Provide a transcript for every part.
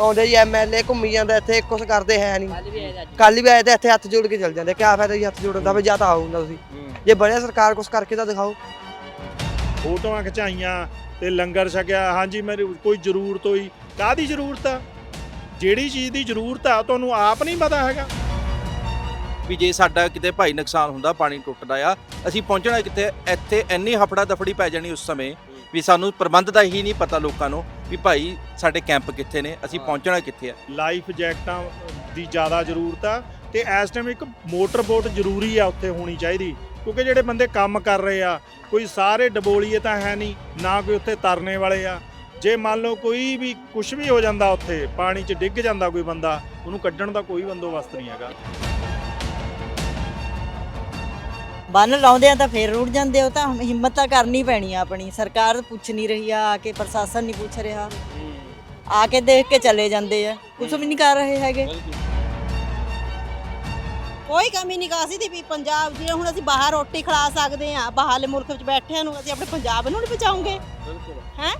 ਆਉਂਦੇ ਜੀ ਐਮਐਲਏ ਘੁੰਮੀ ਜਾਂਦਾ ਇੱਥੇ ਕੁਝ ਕਰਦੇ ਹੈ ਨਹੀਂ। ਕੱਲ ਵੀ ਆਏ ਅੱਜ। ਕੱਲ ਵੀ ਆਏ ਤੇ ਇੱਥੇ ਹੱਥ ਜੋੜ ਕੇ ਚੱਲ ਜਾਂਦੇ। ਕਿਆ ਫਾਇਦਾ ਜੀ ਹੱਥ ਜੋੜਨ ਦਾ ਵੀ ਜਾਂ ਤਾਂ ਨਾ ਤੁਸੀਂ। ਜੇ ਬੜਿਆ ਸਰਕਾਰ ਕੁਝ ਕਰਕੇ ਤਾਂ ਦਿਖਾਓ। ਫੋਟੋਆਂ ਖਿਚਾਈਆਂ ਤੇ ਲੰਗਰ ਛਕਿਆ। ਹਾਂਜੀ ਮੇਰੀ ਕੋਈ ਜ਼ਰੂਰਤ ਹੋਈ। ਕਾਦੀ ਜ਼ਰੂਰਤ ਆ? ਜਿਹੜੀ ਚੀਜ਼ ਦੀ ਜ਼ਰੂਰਤ ਆ ਤੁਹਾਨੂੰ ਆਪ ਨਹੀਂ ਪਤਾ ਹੈਗਾ। ਵੀ ਜੇ ਸਾਡਾ ਕਿਤੇ ਭਾਈ ਨੁਕਸਾਨ ਹੁੰਦਾ ਪਾਣੀ ਟੁੱਟਦਾ ਆ ਅਸੀਂ ਪਹੁੰਚਣਾ ਕਿੱਥੇ? ਇੱਥੇ ਇੰਨੀ ਹਫੜਾ ਦਫੜੀ ਪੈ ਜਾਣੀ ਉਸ ਸਮੇਂ। ਵੀ ਸਾਨੂੰ ਪ੍ਰਬੰਧ ਦਾ ਹੀ ਨਹੀਂ ਪਤਾ ਲੋਕਾਂ ਨੂੰ ਵੀ ਭਾਈ ਸਾਡੇ ਕੈਂਪ ਕਿੱਥੇ ਨੇ ਅਸੀਂ ਪਹੁੰਚਣਾ ਕਿੱਥੇ ਆ। ਲਾਈਫ ਜੈਕਟਾਂ ਦੀ ਜ਼ਿਆਦਾ ਜ਼ਰੂਰਤ ਆ ਤੇ ਇਸ ਟਾਈਮ ਇੱਕ ਮੋਟਰ ਬੋਟ ਜ਼ਰੂਰੀ ਆ ਉੱਥੇ ਹੋਣੀ ਚਾਹੀਦੀ ਕਿਉਂਕਿ ਜਿਹੜੇ ਬੰਦੇ ਕੰਮ ਕਰ ਰਹੇ ਆ ਕੋਈ ਸਾਰੇ ਡਬੋਲੀਏ ਤਾਂ ਹੈ ਨਹੀਂ ਨਾ ਕੋਈ ਉੱਥੇ ਤਰਨੇ ਵਾਲੇ ਆ। ਜੇ ਮੰਨ ਲਓ ਕੋਈ ਵੀ ਕੁਝ ਵੀ ਹੋ ਜਾਂਦਾ ਉੱਥੇ ਪਾਣੀ 'ਚ ਡਿੱਗ ਜਾਂਦਾ ਕੋਈ ਬੰਦਾ ਉਹਨੂੰ ਕੱਢਣ ਦਾ ਕੋਈ ਬੰਦੋਬਸਤ ਨਹੀਂ ਹੈਗਾ। ਬੰਨ ਲਾਉਂਦੇ ਆ ਤਾਂ ਫੇਰ ਰੁੜ ਜਾਂਦੇ ਹੋ ਤਾਂ ਹਿੰਮਤ ਤਾਂ ਕਰਨੀ ਪੈਣੀ ਆ ਆਪਣੀ। ਸਰਕਾਰ ਪੁੱਛ ਨਹੀਂ ਰਹੀ ਆ ਆ ਕੇ ਪ੍ਰਸ਼ਾਸਨ ਨਹੀਂ ਪੁੱਛ ਰਿਹਾ। ਆ ਕੇ ਦੇਖ ਕੇ ਚਲੇ ਜਾਂਦੇ ਆ। ਕੁਝ ਵੀ ਨਹੀਂ ਕਰ ਰਹੇ ਹੈਗੇ। ਕੋਈ ਕਮੀ ਨਿਕਾਸੀ ਦੀ ਵੀ ਪੰਜਾਬ ਜਿਵੇਂ ਹੁਣ ਅਸੀਂ ਬਾਹਰ ਰੋਟੀ ਖਾ ਸਕਦੇ ਆ। ਬਾਹਰਲੇ ਮੁਲਕ ਵਿੱਚ ਬੈਠਿਆਂ ਨੂੰ ਅਸੀਂ ਆਪਣੇ ਪੰਜਾਬ ਨੂੰ ਨਹੀਂ ਬਚਾਉਂਗੇ। ਹੈ?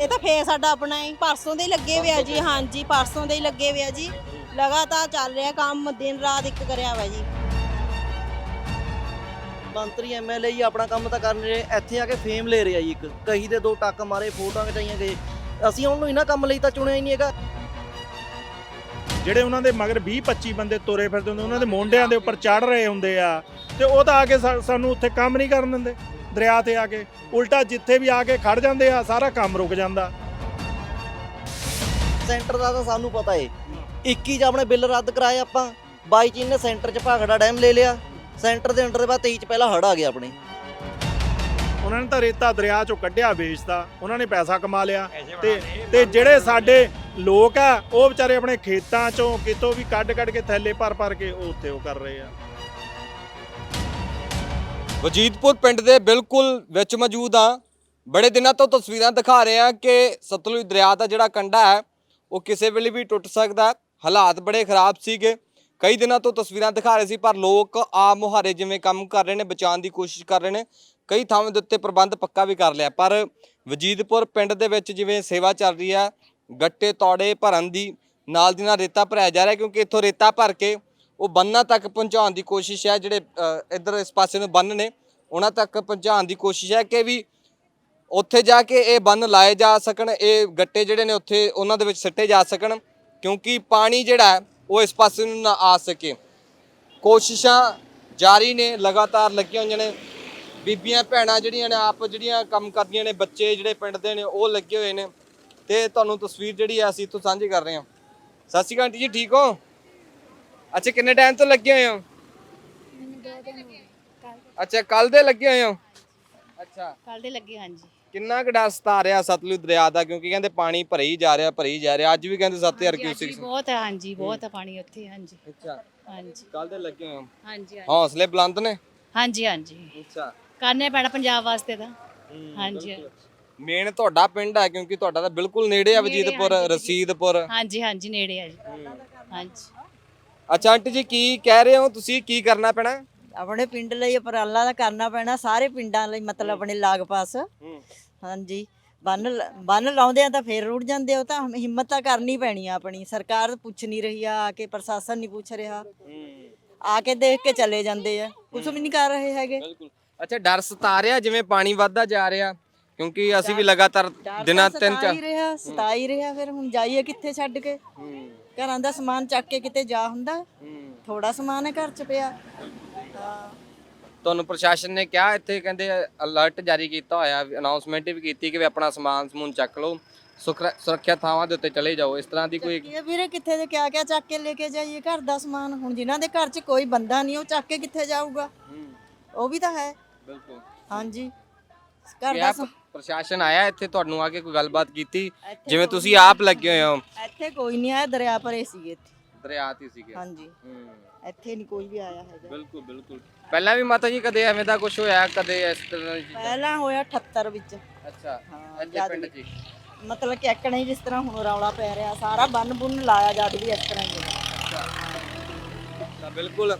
ਇਹ ਤਾਂ ਫੇਰ ਸਾਡਾ ਆਪਣਾ ਹੀ। ਪਰਸੋਂ ਦੇ ਹੀ ਲੱਗੇ ਹੋਏ ਜੀ, ਹਾਂਜੀ, ਪਰਸੋਂ ਦੇ ਹੀ ਲੱਗੇ ਹੋਏ ਜੀ। ਲਗਾਤਾਰ ਚੱਲ ਰਿਹਾ ਕੰਮ, ਦਿਨ ਰਾਤ ਇੱਕ ਕਰਿਆ ਵਾ ਜੀ। ਮੰਤਰੀ ਐਮਐਲਏ ਹੀ ਆਪਣਾ ਕੰਮ ਤਾਂ ਕਰ ਰਹੇ ਇੱਥੇ ਆ ਕੇ ਫੇਮ ਲੈ ਰਿਹਾ ਜੀ ਇੱਕ। ਕਹੀ ਦੇ ਦੋ ਟੱਕ ਮਾਰੇ ਫੋਟੋਆਂ ਖਿਚਾਈਆਂ ਗਏ। ਅਸੀਂ ਉਹਨੂੰ ਇਹਨਾਂ ਕੰਮ ਲਈ ਤਾਂ ਚੁਣਿਆ ਹੀ ਨਹੀਂ ਹੈਗਾ। ਜਿਹੜੇ ਉਹਨਾਂ ਦੇ ਮਗਰ 20 25 ਬੰਦੇ ਤੁਰੇ ਫਿਰਦੇ ਹੁੰਦੇ ਉਹਨਾਂ ਦੇ ਮੋਢਿਆਂ ਦੇ ਉੱਪਰ ਚੜ ਰਹੇ ਹੁੰਦੇ ਆ ਤੇ ਉਹ ਤਾਂ ਆ ਕੇ ਸਾਨੂੰ ਉੱਥੇ ਕੰਮ ਨਹੀਂ ਕਰਨ ਦਿੰਦੇ। ਦਰਿਆ ਤੇ ਆ ਕੇ ਉਲਟਾ ਜਿੱਥੇ ਵੀ ਆ ਕੇ ਖੜ ਜਾਂਦੇ ਆ ਸਾਰਾ ਕੰਮ ਰੁਕ ਜਾਂਦਾ। ਸੈਂਟਰ ਦਾ ਤਾਂ ਸਾਨੂੰ ਪਤਾ ਏ। 21 ਚ ਆਪਣੇ ਬਿੱਲ ਰੱਦ ਕਰਾਏ ਆਪਾਂ। 22 ਚ ਇਹਨੇ ਸੈਂਟਰ ਚ ਭਾਖੜਾ ਡੈਮ ਲੈ ਲਿਆ। ਸੈਂਟਰ ਦੇ ਅੰਡਰ ਦੇ ਬਾਅਦ 23 ਚ ਪਹਿਲਾਂ ਹੜ ਆ ਗਿਆ ਆਪਣੇ। ਉਹਨਾਂ ਨੇ ਤਾਂ ਰੇਤਾ ਦਰਿਆ ਚੋਂ ਕੱਢਿਆ ਵੇਚਤਾ। ਉਹਨਾਂ ਨੇ ਪੈਸਾ ਕਮਾ ਲਿਆ। ਤੇ ਤੇ ਜਿਹੜੇ ਸਾਡੇ ਲੋਕ ਆ ਉਹ ਵਿਚਾਰੇ ਆਪਣੇ ਖੇਤਾਂ ਚੋਂ ਕਿਤੋਂ ਵੀ ਕੱਢ ਕੱਢ ਕੇ ਥੈਲੇ ਭਰ ਭਰ ਕੇ ਉਹ ਉੱਥੇ ਉਹ ਕਰ ਰਹੇ ਆ। ਵਜੀਦਪੁਰ ਪਿੰਡ ਦੇ ਬਿਲਕੁਲ ਵਿੱਚ ਮੌਜੂਦ ਆ। ਬੜੇ ਦਿਨਾਂ ਤੋਂ ਤਸਵੀਰਾਂ ਦਿਖਾ ਰਹੇ ਆ ਕਿ ਸਤਲੁਜ ਦਰਿਆ ਦਾ ਜਿਹੜਾ ਕੰਢਾ ਹੈ ਉਹ ਕਿਸੇ ਵੇਲੇ ਵੀ ਟੁੱਟ ਸਕਦਾ। ਹਾਲਾਤ ਬੜੇ ਖਰਾਬ ਸੀਗੇ। ਕਈ ਦਿਨਾਂ ਤੋਂ ਤਸਵੀਰਾਂ ਦਿਖਾ ਰਹੇ ਸੀ ਪਰ ਲੋਕ ਆ ਮੁਹਾਰੇ ਜਿਵੇਂ ਕੰਮ ਕਰ ਰਹੇ ਨੇ ਬਚਾਉਣ ਦੀ ਕੋਸ਼ਿਸ਼ ਕਰ ਰਹੇ ਨੇ ਕਈ ਥਾਵਾਂ ਦੇ ਉੱਤੇ ਪ੍ਰਬੰਧ ਪੱਕਾ ਵੀ ਕਰ ਲਿਆ। ਪਰ ਵਜੀਦਪੁਰ ਪਿੰਡ ਦੇ ਵਿੱਚ ਜਿਵੇਂ ਸੇਵਾ ਚੱਲ ਰਹੀ ਹੈ ਗੱਟੇ ਤੌੜੇ ਭਰਨ ਦੀ ਨਾਲ ਦੀ ਨਾਲ ਰੇਤਾ ਭਰਿਆ ਜਾ ਰਿਹਾ ਕਿਉਂਕਿ ਇੱਥੋਂ ਰੇਤਾ ਭਰ ਕੇ ਉਹ ਬੰਨਾਂ ਤੱਕ ਪਹੁੰਚਾਉਣ ਦੀ ਕੋਸ਼ਿਸ਼ ਹੈ ਜਿਹੜੇ ਅ, ਇੱਧਰ ਇਸ ਪਾਸੇ ਨੂੰ ਬੰਨ ਨੇ ਉਹਨਾਂ ਤੱਕ ਪਹੁੰਚਾਉਣ ਦੀ ਕੋਸ਼ਿਸ਼ ਹੈ ਕਿ ਵੀ ਉੱਥੇ ਜਾ ਕੇ ਇਹ ਬੰਨ ਲਾਏ ਜਾ ਸਕਣ ਇਹ ਗੱਟੇ ਜਿਹੜੇ ਨੇ ਉੱਥੇ ਉਹਨਾਂ ਦੇ ਵਿੱਚ ਸਿੱਟੇ ਜਾ ਸਕਣ ਕਿਉਂਕਿ ਪਾਣੀ ਜਿਹੜਾ ਉਹ ਇਸ ਪਾਸੇ ਨੂੰ ਨਾ ਆ ਸਕੇ। ਕੋਸ਼ਿਸ਼ਾਂ ਜਾਰੀ ਨੇ ਲਗਾਤਾਰ ਲੱਗੀਆਂ ਹੋਈਆਂ ਨੇ। ਬੀਬੀਆਂ ਭੈਣਾਂ ਜਿਹੜੀਆਂ ਨੇ ਆਪ ਜਿਹੜੀਆਂ ਕੰਮ ਕਰਦੀਆਂ ਨੇ ਬੱਚੇ ਜਿਹੜੇ ਪਿੰਡ ਦੇ ਨੇ ਉਹ ਲੱਗੇ ਹੋਏ ਨੇ। ਤੇ ਤੁਹਾਨੂੰ ਤਸਵੀਰ ਜਿਹੜੀ ਆ ਅਸੀਂ ਇੱਥੋਂ ਸਾਂਝੀ ਕਰ ਰਹੇ ਹਾਂ। ਸਤਿ ਸ਼੍ਰੀ ਅਕਾਲ ਆਂਟੀ ਜੀ ਠੀਕ ਹੋ? ਅੱਛਾ ਕਿੰਨੇ ਟਾਈਮ ਤੋਂ ਲੱਗੇ ਹੋਏ ਹੋ? ਅੱਛਾ ਕੱਲ ਦੇ ਲੱਗੇ ਹੋਏ ਹੋ? ਅੱਛਾ। ਕੱਲ ਦੇ ਲੱਗੇ ਹਾਂਜੀ। ਕਿੰਨਾ ਕੁ ਡਰ ਸਤਾ ਰਿਹਾ ਸਤਲੁਜ ਦਰਿਆ ਦਾ? ਕਿਉਂਕਿ ਕਹਿੰਦੇ ਪਾਣੀ ਭਰੇ ਹੀ ਜਾ ਰਿਹਾ ਭਰੇ ਹੀ ਜਾ ਰਿਹਾ। ਅੱਜ ਵੀ ਕਹਿੰਦੇ 7000 ਕਿਊਸਿਕ ਬਹੁਤ ਹੈ ਹਾਂਜੀ ਬਹੁਤ ਹੈ ਪਾਣੀ ਉੱਥੇ ਹਾਂਜੀ। ਅੱਛਾ। ਹਾਂਜੀ। ਕੱਲ ਦੇ ਲੱਗੇ ਹੋਏ ਹੋ। ਹਾਂਜੀ ਹੌਸਲੇ ਬੁਲੰਦ ਨੇ? ਹਾਂਜੀ ਹਾਂਜੀ। ਅੱਛਾ। ਕਰਨੇ ਪੈਣਾ ਪੰਜਾਬ ਵਾਸਤੇ ਤਾਂ। ਹਾਂਜੀ। ਮੇਨ ਤੁਹਾਡਾ ਪਿੰਡ ਹੈ ਕਿਉਂਕਿ ਤੁਹਾਡਾ ਤਾਂ ਬਿਲਕੁਲ ਨੇੜੇ ਆ ਵਜੀਦਪੁਰ ਰਸੀਦਪੁਰ। ਹਾਂਜੀ ਹਾਂਜੀ ਨੇੜੇ ਆ ਜੀ। ਹਾਂਜੀ। ਅੱਛਾ ਆਂਟੀ ਜੀ ਕੀ ਕਹਿ ਰਹੇ ਹੋ? ਤੁਸੀਂ ਕੀ ਕਰਨਾ ਪੈਣਾ? ਆਪਣੇ ਪਿੰਡ ਲਈ ਉਪਰਾਲਾ ਤਾਂ ਕਰਨਾ ਪੈਣਾ ਸਾਰੇ ਪਿੰਡਾਂ ਲਈ ਮਤਲਬ ਆਪਣੇ ਲਾਗ ਪਾਸ ਹਾਂਜੀ। ਬੰਨ ਬੰਨ ਲਾਉਂਦੇ ਆ ਤਾਂ ਫੇਰ ਰੁੜ ਜਾਂਦੇ ਹੋ ਤਾਂ ਹਿੰਮਤ ਤਾਂ ਕਰਨੀ ਪੈਣੀ ਆ ਆਪਣੀ। ਸਰਕਾਰ ਪੁੱਛ ਨਹੀਂ ਰਹੀ ਆ ਆ ਕੇ ਪ੍ਰਸ਼ਾਸਨ ਨਹੀਂ ਪੁੱਛ ਰਿਹਾ। ਆ ਕੇ ਦੇਖ ਕੇ ਚਲੇ ਜਾਂਦੇ ਆ। ਕੁਝ ਵੀ ਨਹੀਂ ਕਰ ਰਹੇ ਹੈਗੇ। ਬਿਲਕੁਲ। ਅੱਛਾ ਡਰ ਸਤਾ ਰਿਹਾ ਜਿਵੇਂ ਪਾਣੀ ਵੱਧਦਾ ਜਾ ਰਿਹਾ? ਕਿਉਂਕਿ ਅਸੀਂ ਵੀ ਲਗਾਤਾਰ ਦਿਨਾਂ ਤਿੰਨ ਚਾਰ ਰਿਹਾ ਸਤਾ ਹੀ ਰਿਹਾ। ਫਿਰ ਹੁਣ ਜਾਈਏ ਕਿੱਥੇ ਛੱਡ ਕੇ? ਘਰਾਂ ਦਾ ਸਮਾਨ ਚੱਕ ਕੇ ਕਿਤੇ ਜਾ ਹੁੰਦਾ। ਥੋੜਾ ਸਮਾਨ ਹੈ ਘਰ ਚ ਪਿਆ। ਤੁਹਾਨੂੰ ਪ੍ਰਸ਼ਾਸਨ ਨੇ ਕਿਹਾ ਇੱਥੇ ਕਹਿੰਦੇ ਅਲਰਟ ਜਾਰੀ ਕੀਤਾ ਹੋਇਆ ਅਨਾਉਂਸਮੈਂਟ ਵੀ ਕੀਤੀ ਕਿ ਵੀ ਆਪਣਾ ਸਮਾਨ ਸਮੂਨ ਚੱਕ ਲਓ ਸੁਰੱਖ- ਸੁਰੱਖਿਅਤ ਥਾਵਾਂ ਦੇ ਉੱਤੇ ਚਲੇ ਜਾਓ। ਇਸ ਤਰ੍ਹਾਂ ਦੀ ਕੋਈ ਇਹ ਵੀਰੇ ਕਿੱਥੇ ਦੇ ਕਿਆ ਕਿਆ ਚੱਕ ਕੇ ਲੈ ਕੇ ਜਾਈਏ? ਘਰ ਦਾ ਸਮਾਨ ਹੁਣ ਜਿਨ੍ਹਾਂ ਦੇ ਘਰ 'ਚ ਕੋਈ ਬੰਦਾ ਨਹੀਂ ਉਹ ਚੱਕ ਕੇ ਕਿੱਥੇ ਜਾਊਗਾ? ਉਹ ਵੀ ਤਾਂ ਹੈ। ਬਿਲਕੁਲ। ਹਾਂਜੀ। ਘਰ ਦਾ ਸਮ- ਪ੍ਰਸ਼ਾਸਨ ਆਇਆ ਇੱਥੇ ਤੁਹਾਨੂੰ ਆ ਕੇ ਕੋਈ ਗੱਲਬਾਤ ਕੀਤੀ? ਜਿਵੇਂ ਤੁਸੀਂ ਆਪ ਲੱਗੇ ਹੋਏ ਹੋ। ਇੱਥੇ ਕੋਈ ਨਹੀਂ ਆਇਆ ਦਰਿਆ ਭਰੇ ਸੀਗੇ ਇੱਥੇ। ਦਰਿਆ ਤੇ ਸੀਗੇ। ਹਾਂਜੀ। ਹੂੰ। ਇੱਥੇ ਨਹੀਂ ਕੋਈ ਵੀ ਆਇਆ ਹੈਗਾ। ਬਿਲਕੁਲ ਬਿਲਕੁਲ। ਪਹਿਲਾਂ ਵੀ ਮਾਤਾ ਜੀ ਕਦੇ ਐਵੇਂ ਦਾ ਕੁਝ ਹੋਇਆ ਕਦੇ ਇਸ ਤਰ੍ਹਾਂ ਦੀ ਚੀਜ਼ਾਂ? ਪਹਿਲਾਂ ਹੋਇਆ 78 ਵਿੱਚ। ਅੱਛਾ ਹਾਂ, ਇੱਥੇ ਜਦ ਪਿੰਡ। 'ਚ ਹੀ। ਮਤਲਬ ਕਿ ਐਕਣਾ ਹੀ ਜਿਸ ਤਰ੍ਹਾਂ ਹੁਣ ਰੌਲਾ ਪੈ ਰਿਹਾ ਸਾਰਾ ਬੰਨ ਬੁੰਨ ਲਾਇਆ ਜਦ ਵੀ ਇਸ ਤਰ੍ਹਾਂ ਹੀ ਹੋਇਆ। ਤਾਂ ਬਿਲਕੁਲ